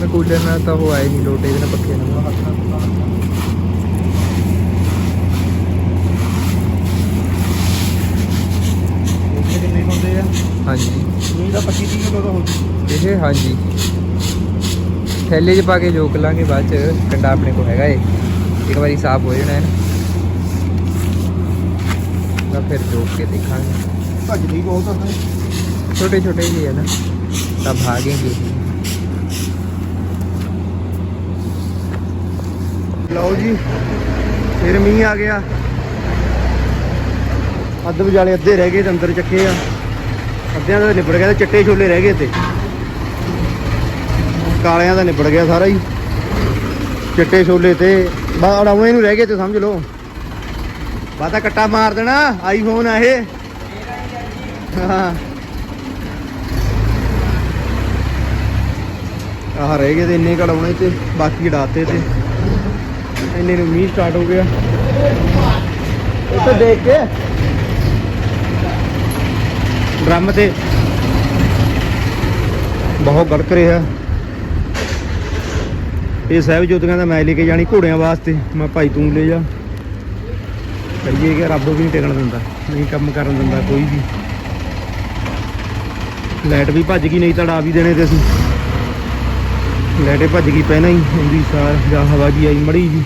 ਮੈਂ ਕੂਲਰ ਨਾਲ ਤਾਂ ਉਹ ਆਏ ਨਹੀਂ ਲੋਟੇ ਦੇ ਨਾਲ ਪੱਕੇ ਨਾਲ ਕਿੰਨੇ ਕੁ ਹੁੰਦੇ ਆ? ਹਾਂਜੀ। ਤਾਂ 25 30 ਕਿਲੋ ਦਾ ਹੋ ਜੂ ਇਹ ਹਾਂਜੀ। ਥੈਲੇ 'ਚ ਪਾ ਕੇ ਜੋਕ ਲਾਂਗੇ ਬਾਅਦ ਚ ਕੰਡਾ ਆਪਣੇ ਕੋਲ ਹੈਗਾ ਏ। ਇੱਕ ਵਾਰੀ ਸਾਫ਼ ਹੋ ਜਾਣਾ ਹੈ ਫਿਰ ਜੋਕ ਕੇ ਦੇਖਾਂਗੇ। ਭੱਜਦੀ ਬਹੁਤ ਆ ਛੋਟੇ ਛੋਟੇ ਜਿਹੇ ਨਾ ਤਾਂ ਭਾਗेंगे ਲਓ ਜੀ ਫਿਰ ਮੀਂਹ ਆ ਗਿਆ। ਅੱਧ ਵਿਚਾਲੇ ਅੱਧੇ ਰਹਿ ਗਏ ਤੇ ਅੰਦਰ ਚੱਕੇ ਆ। ਅੱਧਿਆਂ ਦਾ ਨਿਬੜ ਗਿਆ ਤੇ ਚਿੱਟੇ ਛੋਲੇ ਰਹਿ ਗਏ ਤੇ। ਕਾਲਿਆਂ ਦਾ ਨਿਬੜ ਗਿਆ ਸਾਰਾ ਹੀ। ਚਿੱਟੇ ਛੋਲੇ ਤੇ ਬਾ ਅੜਾਉਣੇ ਨੂੰ ਰਹਿ ਗਏ ਤੇ ਸਮਝ ਲਓ। ਬਾ ਕੱਟਾ ਮਾਰ ਦੇਣਾ ਆਈਫੋਨ ਆ ਇਹ। ਹਾਂ। ਆਹ ਰਹਿ ਗਏ ਤੇ ਇੰਨੇ ਕੜਾਉਣੇ ਤੇ, ਬਾਕੀ ਡਾਤੇ ਤੇ। ਇੰਨੇ ਨੂੰ ਮੀਂਹ ਸਟਾਰਟ ਹੋ ਗਿਆ। ਇੱਥੇ ਦੇਖ ਕੇ। ਡਰਮ ਤੇ ਬਹੁਤ ਗੜਕ ਰਿਹਾ। ਇਹ ਸਹਿਬ ਜੋਤੀਆਂ ਦਾ ਮੈਂ ਲੈ ਕੇ ਜਾਣੀ ਘੋੜਿਆਂ ਵਾਸਤੇ। ਮੈਂ ਭਾਈ ਤੂੰ ਲੈ ਜਾ। ਕਰੀਏ ਕਿ ਰੱਬ ਵੀ ਨਹੀਂ ਟਿਕਣ ਦਿੰਦਾ, ਨਹੀਂ ਕੰਮ ਕਰਨ ਦਿੰਦਾ ਕੋਈ ਵੀ। ਲਾਈਟ ਵੀ ਭੱਜ ਗਈ, ਨਹੀਂ ਤਾਂ ਡਾ ਵੀ ਦੇਣੇ ਤੇ ਅਸੀਂ। ਲਾਈਟੇ ਭੱਜ ਗਈ ਪਹਿਲਾਂ ਹੀ ਹੁੰਦੀ ਸਾਰ ਜਾਂ ਹਵਾ ਜੀ ਆਈ ਮੜੀ ਜੀ।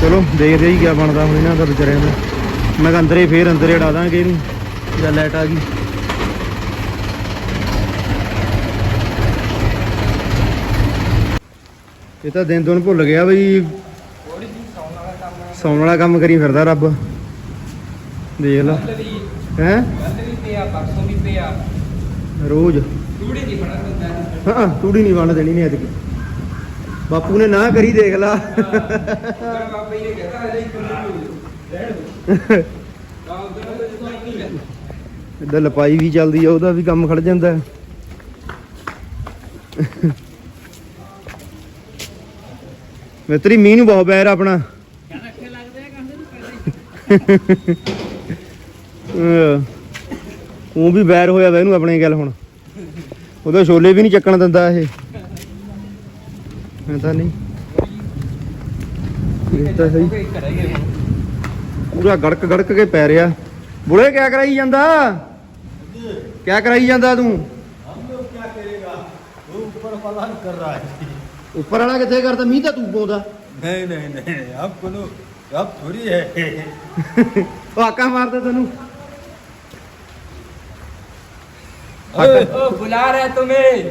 ਚਲੋ, ਦੇਖਦੇ ਹੀ ਕਿਆ ਬਣਦਾ ਹੁਣ ਇਹਨਾਂ ਦਾ ਵਿਚਾਰਿਆਂ ਦਾ। ਮੈਂ ਕਿਹਾ ਅੰਦਰੇ ਫੇਰ ਅੰਦਰੇ ਡਾ ਦਾਂਗੇ ਇਹਨੂੰ, ਜਾਂ ਲਾਈਟ ਆ ਗਈ। ਇਹ ਤਾਂ ਦਿਨ ਦੁਨ ਭੁੱਲ ਗਿਆ ਬਈ ਸੌਣ ਵਾਲਾ ਕੰਮ ਕਰੀ ਫਿਰਦਾ ਰੱਬ। ਦੇਖ ਲਾ। ਹੈ? ਪਰਸੋਂ ਵੀ ਪਿਆ। ਰੋਜ਼। ਤੂੜੀ ਨਹੀਂ ਬਣਾ ਦਿੰਦਾ। ਹਾਂ ਤੂੜੀ ਨਹੀਂ ਬਣ ਦੇਣੀ ਨੇ ਐਤਕੀ। ਬਾਪੂ ਨੇ ਨਾ ਕਰੀ ਦੇਖ ਲਾ। ਬਾਬਾ ਇਹ ਕਹਿੰਦਾ ਹਲੇ ਇੱਕ ਮਿੰਟ ਇੱਧਰ ਲਪਾਈ ਵੀ ਚੱਲਦੀ ਆ ਉਹਦਾ ਵੀ ਕੰਮ ਖੜ ਜਾਂਦਾ। ਹੈ। ਮਿੱਤਰੀ ਮੀਂਹ ਨੂੰ ਬਹੁਤ ਬੈਰ ਆਪਣਾ। ਉਹ ਵੀ ਬੈਰ ਹੋਇਆ ਵਾ ਇਹਨੂੰ ਆਪਣੇ ਗੱਲ ਹੁਣ। ਉਹਦਾ ਛੋਲੇ ਵੀ ਨਹੀਂ ਚੱਕਣ ਦਿੰਦਾ ਇਹ। ਮੈਂ ਤਾਂ ਨਹੀਂ। ਇਹ ਤਾਂ ਸਹੀ। ਪੂਰਾ ਗੜਕ ਗੜਕ ਕੇ ਪੈ ਰਿਹਾ। ਬੁਲੇ ਕਿਆ ਕਰਾਈ ਜਾਂਦਾ? ਕਿਆ ਕਰਾਈ ਜਾਂਦਾ ਤੂੰ? ਹਮ ਉੱਪਰ ਵਾਲਾ ਕਰ ਰਹਾ ਹੈ ਉੱਪਰ ਵਾਲਾ ਕਿੱਥੇ ਕਰਦਾ? ਮੀਂਹ ਤਾਂ ਤੂੰ ਪਾਉਂਦਾ। ਨਹੀਂ ਨਹੀਂ ਨਹੀਂ ਆਪ ਕੋਲੋਂ अब थोड़ी है ਉਹ ਆਕਾ ਮਾਰਦਾ ਤੈਨੂੰ ओ बुला रहे तुम्हें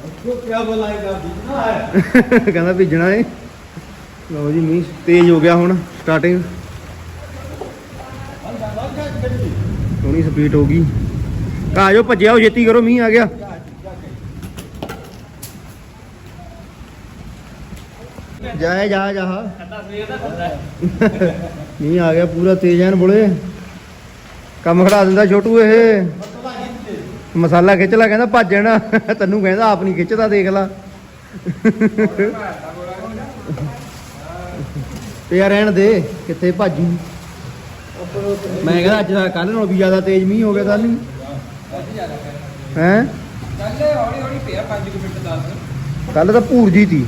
उसको क्या बुलाएगा बीतना है ਕਹਿੰਦਾ ਭੇਜਣਾ ਏ ਲਓ ਜੀ ਮੀਂਹ ਤੇਜ਼ ਹੋ ਗਿਆ ਹੁਣ ਸਟਾਰਟਿੰਗ ਸੋਹਣੀ ਸਪੀਡ ਹੋ ਗਈ ਆ ਜਾਓ ਭੱਜਿਆ ਹੋ ਛੇਤੀ ਕਰੋ ਮੀਂਹ ਆ ਗਿਆ ਜਾ ਜਾ। ਜਾ ਮੀਂਹ ਆ ਗਿਆ ਪੂਰਾ ਤੇਜ਼ ਐਨ ਬੋਲੇ। ਕੰਮ ਖੜਾ ਦਿੰਦਾ ਛੋਟੂ ਇਹ। ਮਸਾਲਾ ਖਿੱਚ ਲੈ। ਕਹਿੰਦਾ ਭੱਜਣ ਤੈਨੂੰ ਕਹਿੰਦਾ ਆਪ ਨਹੀਂ ਖਿੱਚਦਾ ਦੇਖ ਲਾ। ਤੇ ਯਾਰ ਰਹਿਣ ਦੇ ਕਿੱਥੇ ਭਾਜੂ। ਮੈਂ ਕਹਿੰਦਾ ਅੱਜ ਦਾ ਕੱਲ ਨਾਲੋਂ ਵੀ ਜ਼ਿਆਦਾ ਤੇਜ਼ ਮੀਂਹ ਹੋ ਗਿਆ ਤਾਂ ਨਹੀਂ ਹੈ? ਚੱਲੇ ਹੌਲੀ ਹੌਲੀ ਪਿਆ 5 ਮਿੰਟ ਦੱਸ। ਕੱਲ ਤਾਂ ਭੂਰ ਜੀ ਤੀ।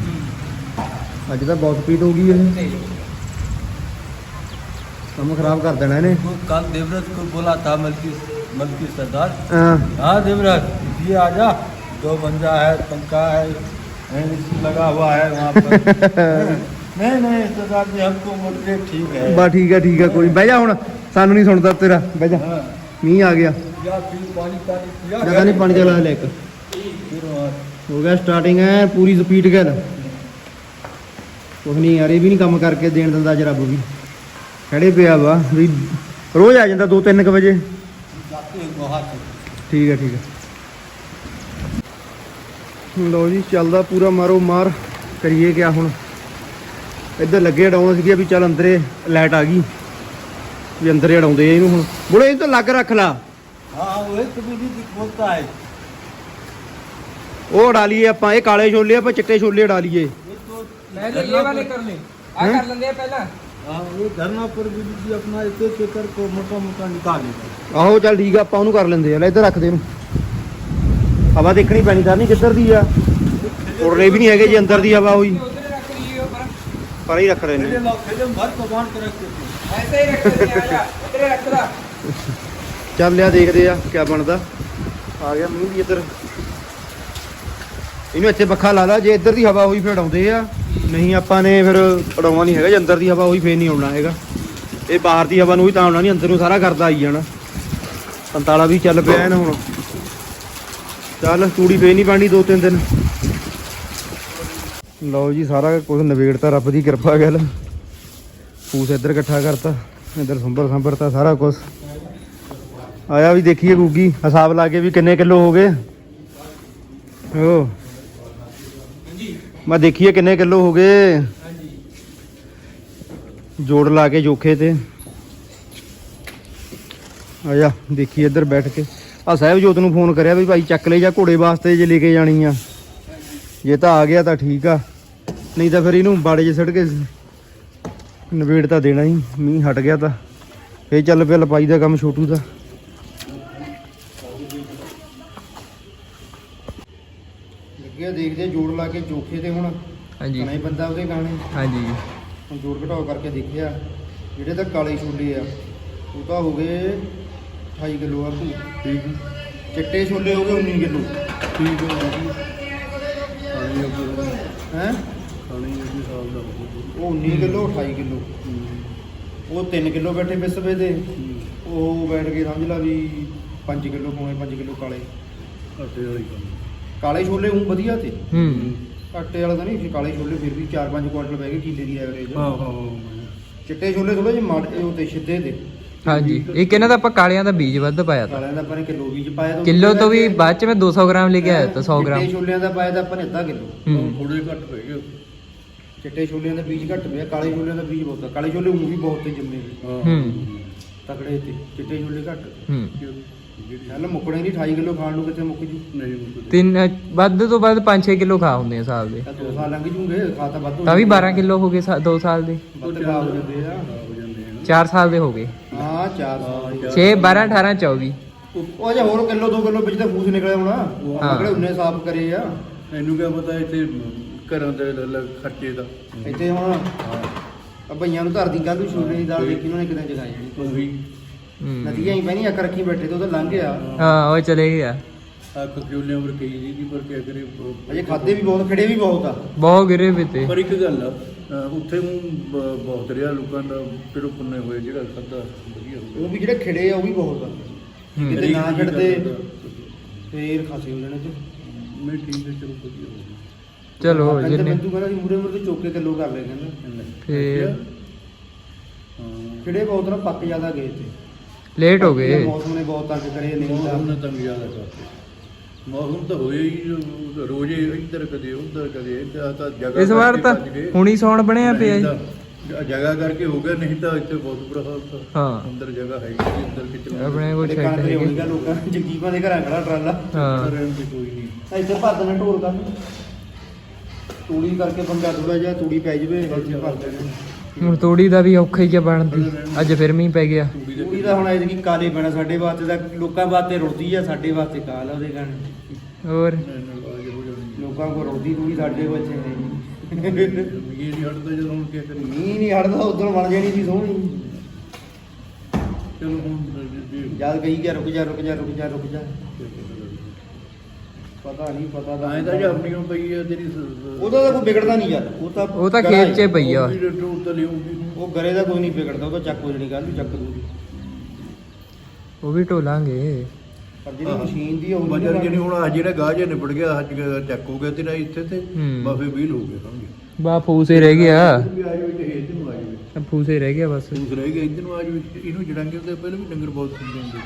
ਅੱਜ ਤਾਂ ਬਹੁਤ ਸਪੀਡ ਹੋ ਗਈ ਇਹ ਕੰਮ ਖਰਾਬ ਕਰ ਦੇਣਾ ਇਹਨੇ कल देवराज को बोला था मलकी मलकी सरदार ਹਾਂ हाँ देवराज ये आजा दो बंदा है पंखा है एसी लगा हुआ है वहाँ पर नहीं नहीं सरदार जी हमको मोटे ठीक है ਬਾ ਠੀਕ ਆ ਠੀਕ ਆ ਕੋਈ ਬਹਿ ਜਾ ਹੁਣ ਸਾਨੂੰ ਨਹੀਂ ਸੁਣਦਾ ਤੇਰਾ ਬਹਿ ਜਾ हाँ, ਮੀਂਹ ਆ ਗਿਆ या फिर पानी पानी पिया ਜਗਾ ਨਹੀਂ ਪਾਣੀ ਚਲਾ ਲੈ ਇੱਕ फिर वहाँ ਹੋ ਗਿਆ ਸਟਾਰਟਿੰਗ ਹੈ ਪੂਰੀ ਸਪੀਡ ਗੱਲ ਕੁਝ ਨਹੀਂ ਯਾਰ ਇਹ ਵੀ ਨਹੀਂ ਕੰਮ ਕਰਕੇ ਦੇਣ ਦਿੰਦਾ ਅੱਜ ਰੱਬ ਖੜੇ ਪਿਆ ਵਾ ਵੀ ਰੋਜ਼ ਆ ਜਾਂਦਾ 2-3 ਵਜੇ। ਠੀਕ ਹੈ ਠੀਕ ਹੈ ਲੋ ਜੀ ਚੱਲਦਾ ਪੂਰਾ ਮਾਰੋ ਮਾਰ ਕਰੀਏ ਕਿਆ ਹੁਣ। ਇੱਧਰ ਲੱਗੇ ਡਾਉਣ ਸੀਗੇ ਵੀ ਚੱਲ ਅੰਦਰੇ ਲਾਈਟ ਆ ਗਈ। ਵੀ ਅੰਦਰੇ ਡਾਉਂਦੇ ਇਹਨੂੰ ਹੁਣ। ਬੁੜੇ ਇਹ ਤਾਂ ਲੱਗ ਰੱਖ ਲਾ। ਹਾਂ ਉਹ ਕਬੀਰੀ ਦੀ ਖੋਲਤਾ ਹੈ ਉਹ ਡਾ ਆਪਾਂ ਇਹ ਕਾਲੇ ਛੋਲੇ ਆਪਾਂ ਚਿੱਟੇ ਛੋਲੇ ਡਾ पहले ये वाले कर ले आ हैं? कर लेंगे पहला हाँ वो धरना पर भी जी अपना एक एक एकड़ को मोटा मोटा निकालेगा ਆਹੋ ਚੱਲ ਠੀਕ ਆ ਆਪਾਂ ਉਹਨੂੰ ਕਰ ਲੈਂਦੇ ਆ ਲੈ ਇੱਧਰ ਰੱਖ ਦੇ ਇਹਨੂੰ ਹਵਾ ਦੇਖਣੀ ਪੈਣੀ ਤਾਂ ਨਹੀਂ ਕਿੱਧਰ ਦੀ ਆ ਉੜਨੇ ਵੀ ਨਹੀਂ ਹੈਗੇ ਜੇ ਅੰਦਰ ਦੀ ਹਵਾ ਹੋਈ उधर रख लिए ऊपर ਪਰ ਹੀ ਰੱਖ ਰਹੇ ਨੇ फिल्म फिल्म भर को बांध के रखते थे ऐसे ही रख लेते हैं आजा इधर रख ला ਚੱਲ ਲਿਆ ਦੇਖਦੇ ਆ ਕਿਆ ਬਣਦਾ ਆ ਗਿਆ ਮੀਂਹ ਵੀ ਇੱਧਰ ਇਹਨੂੰ ਇੱਥੇ ਪੱਖਾ ਲਾ ਲਾ ਜੇ ਇੱਧਰ ਦੀ ਹਵਾ ਹੋਈ ਫਿਰ ਉਡਾਉਂਦੇ ਆ ਨਹੀਂ, ਆਪਾਂ ਨੇ ਫਿਰ ਉਡਾਉਣਾ ਨਹੀਂ ਹੈਗਾ, ਜੇ ਅੰਦਰ ਦੀ ਹਵਾ ਹੋਈ ਫੇਰ ਨਹੀਂ ਆਉਣਾ ਹੈਗਾ। ਇਹ ਬਾਹਰ ਦੀ ਹਵਾ ਨੂੰ ਵੀ ਤਾਂ ਆਉਣਾ ਨਹੀਂ, ਅੰਦਰ ਨੂੰ ਸਾਰਾ ਕਰਦਾ ਆਈ ਜਾਣਾ। ਪੰਤਾਲਾ ਵੀ ਚੱਲ ਪਿਆ ਇਹਨਾਂ ਹੁਣ। ਚੱਲ, ਤੂੜੀ ਫੇਰ ਨਹੀਂ ਪਾਣੀ ਦੋ ਤਿੰਨ ਦਿਨ। ਲਓ ਜੀ, ਸਾਰਾ ਕੁਝ ਨਵੇੜਤਾ ਰੱਬ ਦੀ ਕਿਰਪਾ ਗੱਲ। ਫੂਸ ਇੱਧਰ ਇਕੱਠਾ ਕਰਤਾ, ਇੱਧਰ ਸੰਭਰ ਸੰਭਰਤਾ ਸਾਰਾ ਕੁਝ। ਆਇਆ ਵੀ ਦੇਖੀਏ ਗੁੱਗੀ ਹਿਸਾਬ ਲਾ ਕੇ ਵੀ ਕਿੰਨੇ ਕਿਲੋ ਹੋ ਗਏ। ਓ। ਮੈਂ ਦੇਖੀਏ ਕਿੰਨੇ ਕਿਲੋ ਹੋ ਗਏ। ਜੋੜ ਲਾ ਕੇ ਜੋਖੇ ਤੇ। ਆਇਆ ਦੇਖੀਏ ਇੱਧਰ ਬੈਠ ਕੇ। ਆ ਸਾਹਿਬ ਜੋਤ ਨੂੰ ਫੋਨ ਕਰਿਆ ਵੀ ਭਾਈ ਚੱਕ ਲੈ ਜਾ ਘੋੜੇ ਵਾਸਤੇ ਜੇ ਲੈ ਕੇ ਜਾਣੀ ਆ। ਜੇ ਤਾਂ ਆ ਗਿਆ ਤਾਂ ਠੀਕ ਆ। ਨਹੀਂ ਤਾਂ ਫਿਰ ਇਹਨੂੰ ਬਾੜੇ 'ਚ ਸਿੱਟ ਕੇ ਨਵੇੜ ਤਾਂ ਦੇਣਾ ਹੀ। ਮੀਂਹ ਹਟ ਗਿਆ ਤਾਂ। ਫੇਰ ਚੱਲ ਪਿਆ ਲਪਾਈ ਦਾ ਕੰਮ ਛੋਟੂ ਦਾ। ਅੱਗੇ ਦੇਖਦੇ ਜੋੜ ਲਾ ਕੇ ਜੋਖੇ ਤੇ ਹੁਣ ਹਾਂਜੀ। ਕਣੇ ਬੰਦਾ ਉਹਦੇ ਗਾਣੇ। ਹਾਂਜੀ। ਹੁਣ ਜੋੜ ਘਟਾਓ ਕਰਕੇ ਦੇਖਿਆ ਜਿਹੜੇ ਤਾਂ ਕਾਲੇ ਛੋਲੇ ਆ ਉਹ ਤਾਂ ਹੋ ਗਏ 28 ਕਿਲੋ ਆ ਭੂ ਠੀਕ। ਚਿੱਟੇ ਛੋਲੇ ਹੋ ਗਏ 19 ਕਿਲੋ। ਠੀਕ ਹੈ ਹੈ? ਉਹ 19 ਕਿਲੋ 28 ਕਿਲੋ। ਉਹ 3 ਕਿਲੋ ਬੈਠੇ ਬਿਸਵੇ ਦੇ ਉਹ ਬੈਠ ਕੇ ਸਮਝ ਲਾ ਵੀ 5 ਕਿਲੋ ਪੌਣੇ 5 ਕਿਲੋ ਕਾਲੇ। ਘੱਟੇ ਵਾਲੀ ਗੱਲ। ਕਾਲੇ ਛੋਲੇ ਉਹ ਵਧੀਆ ਤੇ। ਹੂੰ। ਕੱਟੇ ਵਾਲਾ ਤਾਂ ਨਹੀਂ ਕਾਲੇ ਛੋਲੇ ਫਿਰ ਵੀ 4-5 ਕੁਆਟਲ ਬਹਿ ਗਏ ਦੀ ਐਵਰੇਜ ਆਹੋ ਚਿੱਟੇ ਛੋਲੇ ਥੋੜੇ ਜਿਹਾ ਮਾੜੇ ਉਹ ਤੇ ਸਿੱਧੇ ਦੇ। ਹਾਂਜੀ। ਇਹ ਕਹਿੰਦਾ ਤਾਂ ਆਪਾਂ ਕਾਲਿਆਂ ਦਾ ਬੀਜ ਵੱਧ ਪਾਇਆ ਤਾਂ। ਕਾਲਿਆਂ ਦਾ ਆਪਾਂ ਕਿਲੋ ਬੀਜ ਪਾਇਆ ਤਾਂ ਕਿਲੋ ਤੋਂ ਵੀ ਬਾਅਦ ਚ ਮੈਂ 200 ਗ੍ਰਾਮ ਲੈ ਕੇ ਆਇਆ ਤਾਂ 100 ਗ੍ਰਾਮ। ਚਿੱਟੇ ਛੋਲਿਆਂ ਦਾ ਪਾਇਆ ਤਾਂ ਆਪਾਂ ਨੇ ਅੱਧਾ ਕਿਲੋ। ਥੋੜੇ ਘੱਟ ਪੈ ਗਏ। ਚਿੱਟੇ ਛੋਲਿਆਂ ਦਾ ਬੀਜ ਘੱਟ ਪਿਆ ਕਾਲੇ ਛੋਲਿਆਂ ਦਾ ਬੀਜ ਬਹੁਤ ਕਾਲੇ ਛੋਲੇ ਉਹ ਵੀ ਬਹੁਤ ਜੰਮੇ ਹੂੰ। ਤਕੜੇ ਤੇ ਚਿੱਟੇ ਛੋਲੇ ਘੱਟ। ਹੂੰ। ਚੱਲ ਮੁੱਕਣੇ ਨਹੀਂ 28 ਕਿਲੋ ਖਾਣ ਨੂੰ ਕਿਤੇ ਮੁੱਕ ਜੂ? ਨਹੀਂ ਮੁੱਕਦੇ। ਤਿੰਨ ਵੱਧ ਤੋਂ ਵੱਧ 5-6 ਕਿਲੋ ਖਾ ਹੁੰਦੇ ਆ ਸਾਲ ਦੇ। ਤਾਂ ਦੋ ਸਾਲ ਲੰਘ ਜੂਗੇ ਖਾ ਤਾਂ ਵੱਧ ਹੋ ਤਾਂ ਵੀ ਜਾਊਗੇ। 12 ਕਿਲੋ ਹੋ ਗਏ 2 ਸਾਲ ਦੇ। ਵੱਧ ਖਾ ਹੋ ਜਾਂਦੇ ਆ। ਹੋ ਜਾਂਦੇ ਆ 4 ਸਾਲ ਦੇ ਹੋ ਗਏ। ਹਾਂ 4 ਸਾਲ 6 12 18 24 ਉਹ ਅਜੇ ਹੋਰ ਕਿਲੋ 2 ਕਿਲੋ ਵਿੱਚ ਤਾਂ ਫੂਸ ਨਿਕਲਿਆ ਹੋਣਾ। ਉਹ ਹਾਂ। ਕਿਹੜੇ ਉਹਨੇ ਸਾਫ਼ ਕਰੇ ਆ। ਇਹਨੂੰ ਕਿਆ ਪਤਾ ਇੱਥੇ ਘਰਾਂ ਦੇ ਲ- ਲ- ਖਰਚੇ ਦਾ। ਇੱਥੇ ਹੁਣ ਆ ਭਈਆਂ ਨੂੰ ਧਰਦੀ ਕੱਲ ਨੂੰ ਛੋਲੇ ਦੀ ਦਾਲ ਦੇਖੀ ਉਹਨਾਂ ਨੇ ਕਿਦਾਂ ਜਗਾ ਜਾਣੀ ਉਹੀ। ਹੂੰ। ਨਦੀਆਂ ਹੀ ਪੈਣੀ ਅੱਖ ਰੱਖੀ ਬੈਠੇ ਤੇ ਉਹ ਤਾਂ ਲੰਘ ਗਿਆ। ਹਾਂ ਉਹ ਚਲੇ ਗਿਆ। ਅੱਖ ਕਿਉਂ ਪਰ ਕਈ ਜੀ ਦੀ ਪਰ ਕਿਆ ਕਰੇ ਉਹ- ਅਜੇ ਖਾਦੇ ਵੀ ਬਹੁਤ ਖੜੇ ਵੀ ਬਹੁਤ ਆ। ਬਹੁਤ ਗਿਰੇ ਵੀ ਤੇ। ਪਰ ਇੱਕ ਗੱਲ ਆ ਅਹ ਉੱਥੇ ਊਂ ਬ- ਬਹੁਤ ਰਿਹਾ ਲੋਕਾਂ ਦਾ ਪਿਰੋ ਪੁੰਨੇ ਹੋਏ ਜਿਹੜਾ ਖਾਦਾ ਵਧੀਆ ਹੋ ਉਹ ਵੀ ਜਿਹੜੇ ਖੜੇ ਆ ਉਹ ਵੀ ਬਹੁਤ ਆ। ਹੂੰ। ਕਿਤੇ ਨਾ ਹਰੇਕ ਚੀਜ਼ ਖੜਦੇ ਦਾ- ਫੇਰ ਖਾਸੇ ਹੋ ਜਾਣੇ ਤੇ। ਮੈਂ ਠੀਕ ਹੈ ਚਲੋ ਵਧੀਆ ਹੋ ਗਿਆ ਚਲੋ ਕਹਿੰਦੇ ਜਿੰਨੇ ਬੰਦੂ ਕਹਿੰਦਾ ਸੀ ਮੂਰੇ ਮੂਰੇ ਚੋਕੇ ਕਿਲੋ ਕਰ ਲੈ ਕਹਿੰਦਾ। ਫੇਰ। ਹਾਂ। ਖੜੇ ਬਹੁਤ ਨਾ ਪੱਕ ਜ਼ਿਆਦਾ ਗਏ ਤੇ। ਲੇਟ ਹੋ ਗਏ। ਮੌਸਮ ਨੇ ਬਹੁਤ ਤੰਗ ਕਰੇ ਨਹੀਂ ਮੌਸਮ ਤਾਂ ਨੇ ਤੰਗ ਜ਼ਿਆਦਾ ਕਰਤੇ। ਮੌਸਮ ਤਾਂ ਹੋਇਆ ਹੀ ਰੋਜ਼ੇ ਇੱਧਰ ਕਦੇ ਉੱਧਰ ਕਦੇ ਇੱਧਰ ਤਾਂ ਜਗ੍ਹਾ ਇਸ ਵਾਰ ਤਾਂ। ਹੁਣੀ ਸੌਣ ਬਣਿਆ ਪਿਆ ਜੀ। ਜਗ੍ਹਾ ਕਰਕੇ ਹੋ ਗਿਆ ਨਹੀਂ ਤਾਂ ਇੱਥੇ ਬਹੁਤ ਬੁਰਾ ਹਾਲ ਤਾਂ। ਹਾਂ। ਅੰਦਰ ਜਗ੍ਹਾ ਹੈ ਹੀ ਨਹੀਂ ਅੰਦਰ ਕਿਚਨ ਆਪਣੇ ਕੋਲ ਛੱਡ ਦੇ ਹੈਗੇ। ਹੋਣੀਗਾ ਲੋਕਾਂ ਜਗੀਪਾਂ ਦੇ ਘਰਾਂ ਖੜਾ ਟਰਾਲਾ। ਹਾਂ। ਰਹਿਣ ਦੀ ਕੋਈ ਨਹੀਂ। ਇੱਥੇ ਭਰ ਦੇਣਾ ਢੋਲ ਕਰਨ। ਤੂੜੀ ਕਰਕੇ ਬੰਦਾ ਥੋੜਾ ਜਿਹਾ ਤੂੜੀ ਪੈ ਜਵੇ ਇੱਥੇ ਭਰ ਦੇਣਾ ਹੁਣ ਤੋੜੀ ਦਾ ਵੀ ਔਖਾ ਹੀ ਆ ਬਣਦੀ ਅੱਜ ਫਿਰ ਮੀਂਹ ਪੈ ਗਿਆ। ਤੂੜੀ ਦੇ ਤੂੜੀ ਦਾ ਹੁਣ ਐਤਕੀ ਕਾਲੇ ਪੈਣਾ ਸਾਡੇ ਵਾਸਤੇ ਤਾਂ ਲੋਕਾਂ ਵਾਸਤੇ ਰੋਦੀ ਆ ਸਾਡੇ ਵਾਸਤੇ ਕਾਲ ਆ ਉਹਦੇ ਕਾਰਨ। ਹੋਰ? ਲੋਕਾਂ ਕੋਲ ਰੋਦੀ ਤੂੜੀ ਸਾਡੇ ਕੋਲ ਹੈ ਨਹੀਂ। ਇਹ ਨਹੀਂ ਹਟਦਾ ਜਦੋਂ ਹੁਣ ਕੀ ਕਰੀਏ ਮੀਂਹ ਨਹੀਂ ਹਟਦਾ ਉਦੋਂ ਬਣ ਜਾਣੀ ਸੀ ਸੋਹਣੀ। ਚਲੋ ਹੁਣ ਜਦ ਕਹੀ ਗਿਆ ਰੁਕ ਜਾ ਰੁਕ ਜਾ ਰੁਕ ਜਾ ਰੁਕ ਜਾ। ਪਤਾ ਨਹੀਂ ਪਤਾ ਤਾਂ ਐਂ ਤਾਂ ਜੇ ਆਪਣੀ ਹੁਣ ਪਈ ਤੇਰੀ ਉਹਦਾ ਤਾਂ ਕੋਈ ਵਿਗੜਦਾ ਨਹੀਂ ਯਾਰ। ਉਹ ਤਾਂ ਉਹ ਤਾਂ ਖੇਤ 'ਚ ਹੈ। ਪਈ ਆ। ਉਹ ਵੀ ਟੂਟ ਤਾਂ ਲਿਆਊਗੀ ਹੁਣ। ਉਹ ਗਰੇ ਦਾ ਕੋਈ ਨਹੀਂ ਵਿਗੜਦਾ ਉਹ ਤਾਂ ਚੱਕ ਹੋ ਜਣੀ ਗੱਲ ਨੂੰ ਚੱਕ ਦੂਗੀ ਉਹ ਵੀ ਢੋਲਾਂਗੇ। ਪਰ ਜਿਹੜੀ ਮਸ਼ੀਨ ਦੀ ਉਹ ਬਜਰ ਜਿਹੜੀ ਹੁਣ ਆ ਜਿਹੜਾ ਗਾਹ ਜਿਹਾ ਨਿਬੜ ਗਿਆ ਅੱਜ ਚੱਕ ਹੋ ਗਿਆ ਤੇਰਾ ਇੱਥੇ ਤੇ ਹੂੰ। ਬਾਫੇ ਵੀਲ ਹੋ ਗਏ ਸਮਝ ਬਾ ਫੂਸੇ ਰਹਿ ਗਿਆ। ਵੀ ਤੇ ਇੱਧਰ ਨੂੰ ਫੂਸੇ ਰਹਿ ਗਿਆ ਬਸ। ਦੂਸਰਾ ਰਹਿ ਗਿਆ ਇੱਧਰ ਨੂੰ ਆ ਜਾਵੇ ਇਹਨੂੰ ਜੜਾਂਗੇ ਉਹਦੇ ਪਹਿਲਾਂ ਵੀ ਡੰਗਰ ਬਹੁਤ ਹੁੰਦੇ ਹੁੰਦੇ।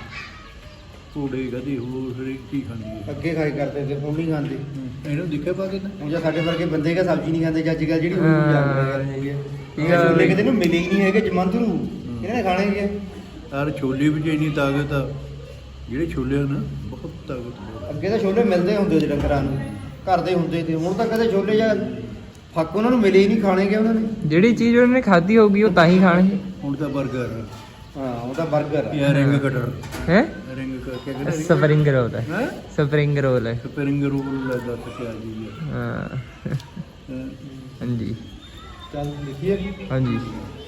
ਘੋੜੇ ਗਧੇ ਹੋਰ ਹਰੇਕ ਚੀਜ਼ ਖਾਂਦੀ ਹੈ। ਅੱਗੇ ਖਾਈ ਕਰਦੇ ਤੇ ਹੁਣ ਨਹੀਂ ਖਾਂਦੇ। ਇਹਨੂੰ ਦੇਖਿਆ ਪਾ ਕੇ ਤਾਂ? ਜੇ ਸਾਡੇ ਵਰਗੇ ਬੰਦੇ ਕਾ ਸਬਜ਼ੀ ਨਹੀਂ ਖਾਂਦੇ ਜੱਜ ਗੱਲ ਜਿਹੜੀ ਹੋਈ ਹਾਂ। ਜਾਂਦੀ ਹੈਗੀ ਠੀਕ ਇਹ ਛੋਲੇ। ਕਿਤੇ ਨੂੰ ਮਿਲੇ ਹੀ ਨਹੀਂ ਹੈਗੇ ਜਮੰਦਰੂ ਇਹਨਾਂ ਨੇ ਖਾਣੇ ਹੀ। ਆ ਯਾਰ ਛੋਲੇ ਵਿੱਚ ਇੰਨੀ ਤਾਕਤ ਆ ਜਿਹੜੇ ਛੋਲੇ ਆ ਨਾ ਬਹੁਤ ਤਾਕਤ ਅੱਗੇ ਤਾਂ ਛੋਲੇ ਮਿਲਦੇ ਹੁੰਦੇ ਸੀ ਡੰਗਰਾਂ ਨੂੰ ਘਰ ਦੇ ਹੁੰਦੇ ਤੇ। ਹੁਣ ਤਾਂ ਕਦੇ ਛੋਲੇ ਜਾਂ ਫੱਕ ਉਹਨਾਂ ਨੂੰ ਮਿਲੇ ਹੀ ਨਹੀਂ ਖਾਣੇ ਗਏ ਉਹਨਾਂ ਨੇ? ਜਿਹੜੀ ਚੀਜ਼ ਉਹਨੇ ਨੇ ਖਾਧੀ ਹੋਊਗੀ ਉਹ ਤਾਂ ਹੀ ਖਾਣਗੇ ਹੁਣ ਤਾਂ 버ਗਰ ਹਾਂ ਉਹ ਤਾਂ 버ਗਰ ਇਹ ਰਿੰਗ ਕਟਰ ਹੈ? ਕੀ ਕਹਿੰਦੇ ਸਪਰਿੰਗ ਰੋਲ ਹੈ। ਹੈ? ਸਪਰਿੰਗ ਰੋਲ ਹੈ। ਸਪਰਿੰਗ ਰੋਲ ਦਾ ਦੱਸ ਕੇ ਆ ਜੀ। ਹਾਂ। ਹਾਂਜੀ। ਚੱਲ ਲਿਖੀਏ ਹਾਂਜੀ।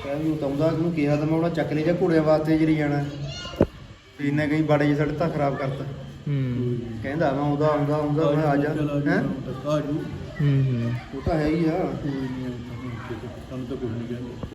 ਕਹਿੰਦਾ ਨੂੰ ਤਾਉਂਦਾ ਨੂੰ ਕਿਹਾ ਤਾਂ ਮੈਂ ਉਹਨਾਂ ਚੱਕ ਲਈ ਜਾਂ ਘੋੜਿਆਂ ਵਾਸਤੇ ਜਿਹੜੀ ਜਾਣਾ। ਤੇ ਇੰਨਾ ਕਈ ਬਾੜੇ ਜਿਹੇ ਸੜਕਾਂ ਖਰਾਬ ਕਰਤਾ। ਹੂੰ। ਕਹਿੰਦਾ ਮੈਂ ਆਉਂਦਾ ਆਉਂਦਾ ਆਉਂਦਾ ਮੈਂ ਆ ਜਾ। ਹੈ? ਜੂ। ਹੂੰ ਹੂੰ। ਉਹ ਤਾਂ ਹੈ ਹੀ ਆ। ਸਾਨੂੰ ਤਾਂ ਕੁਝ ਨਹੀਂ ਕਹਿੰਦੇ।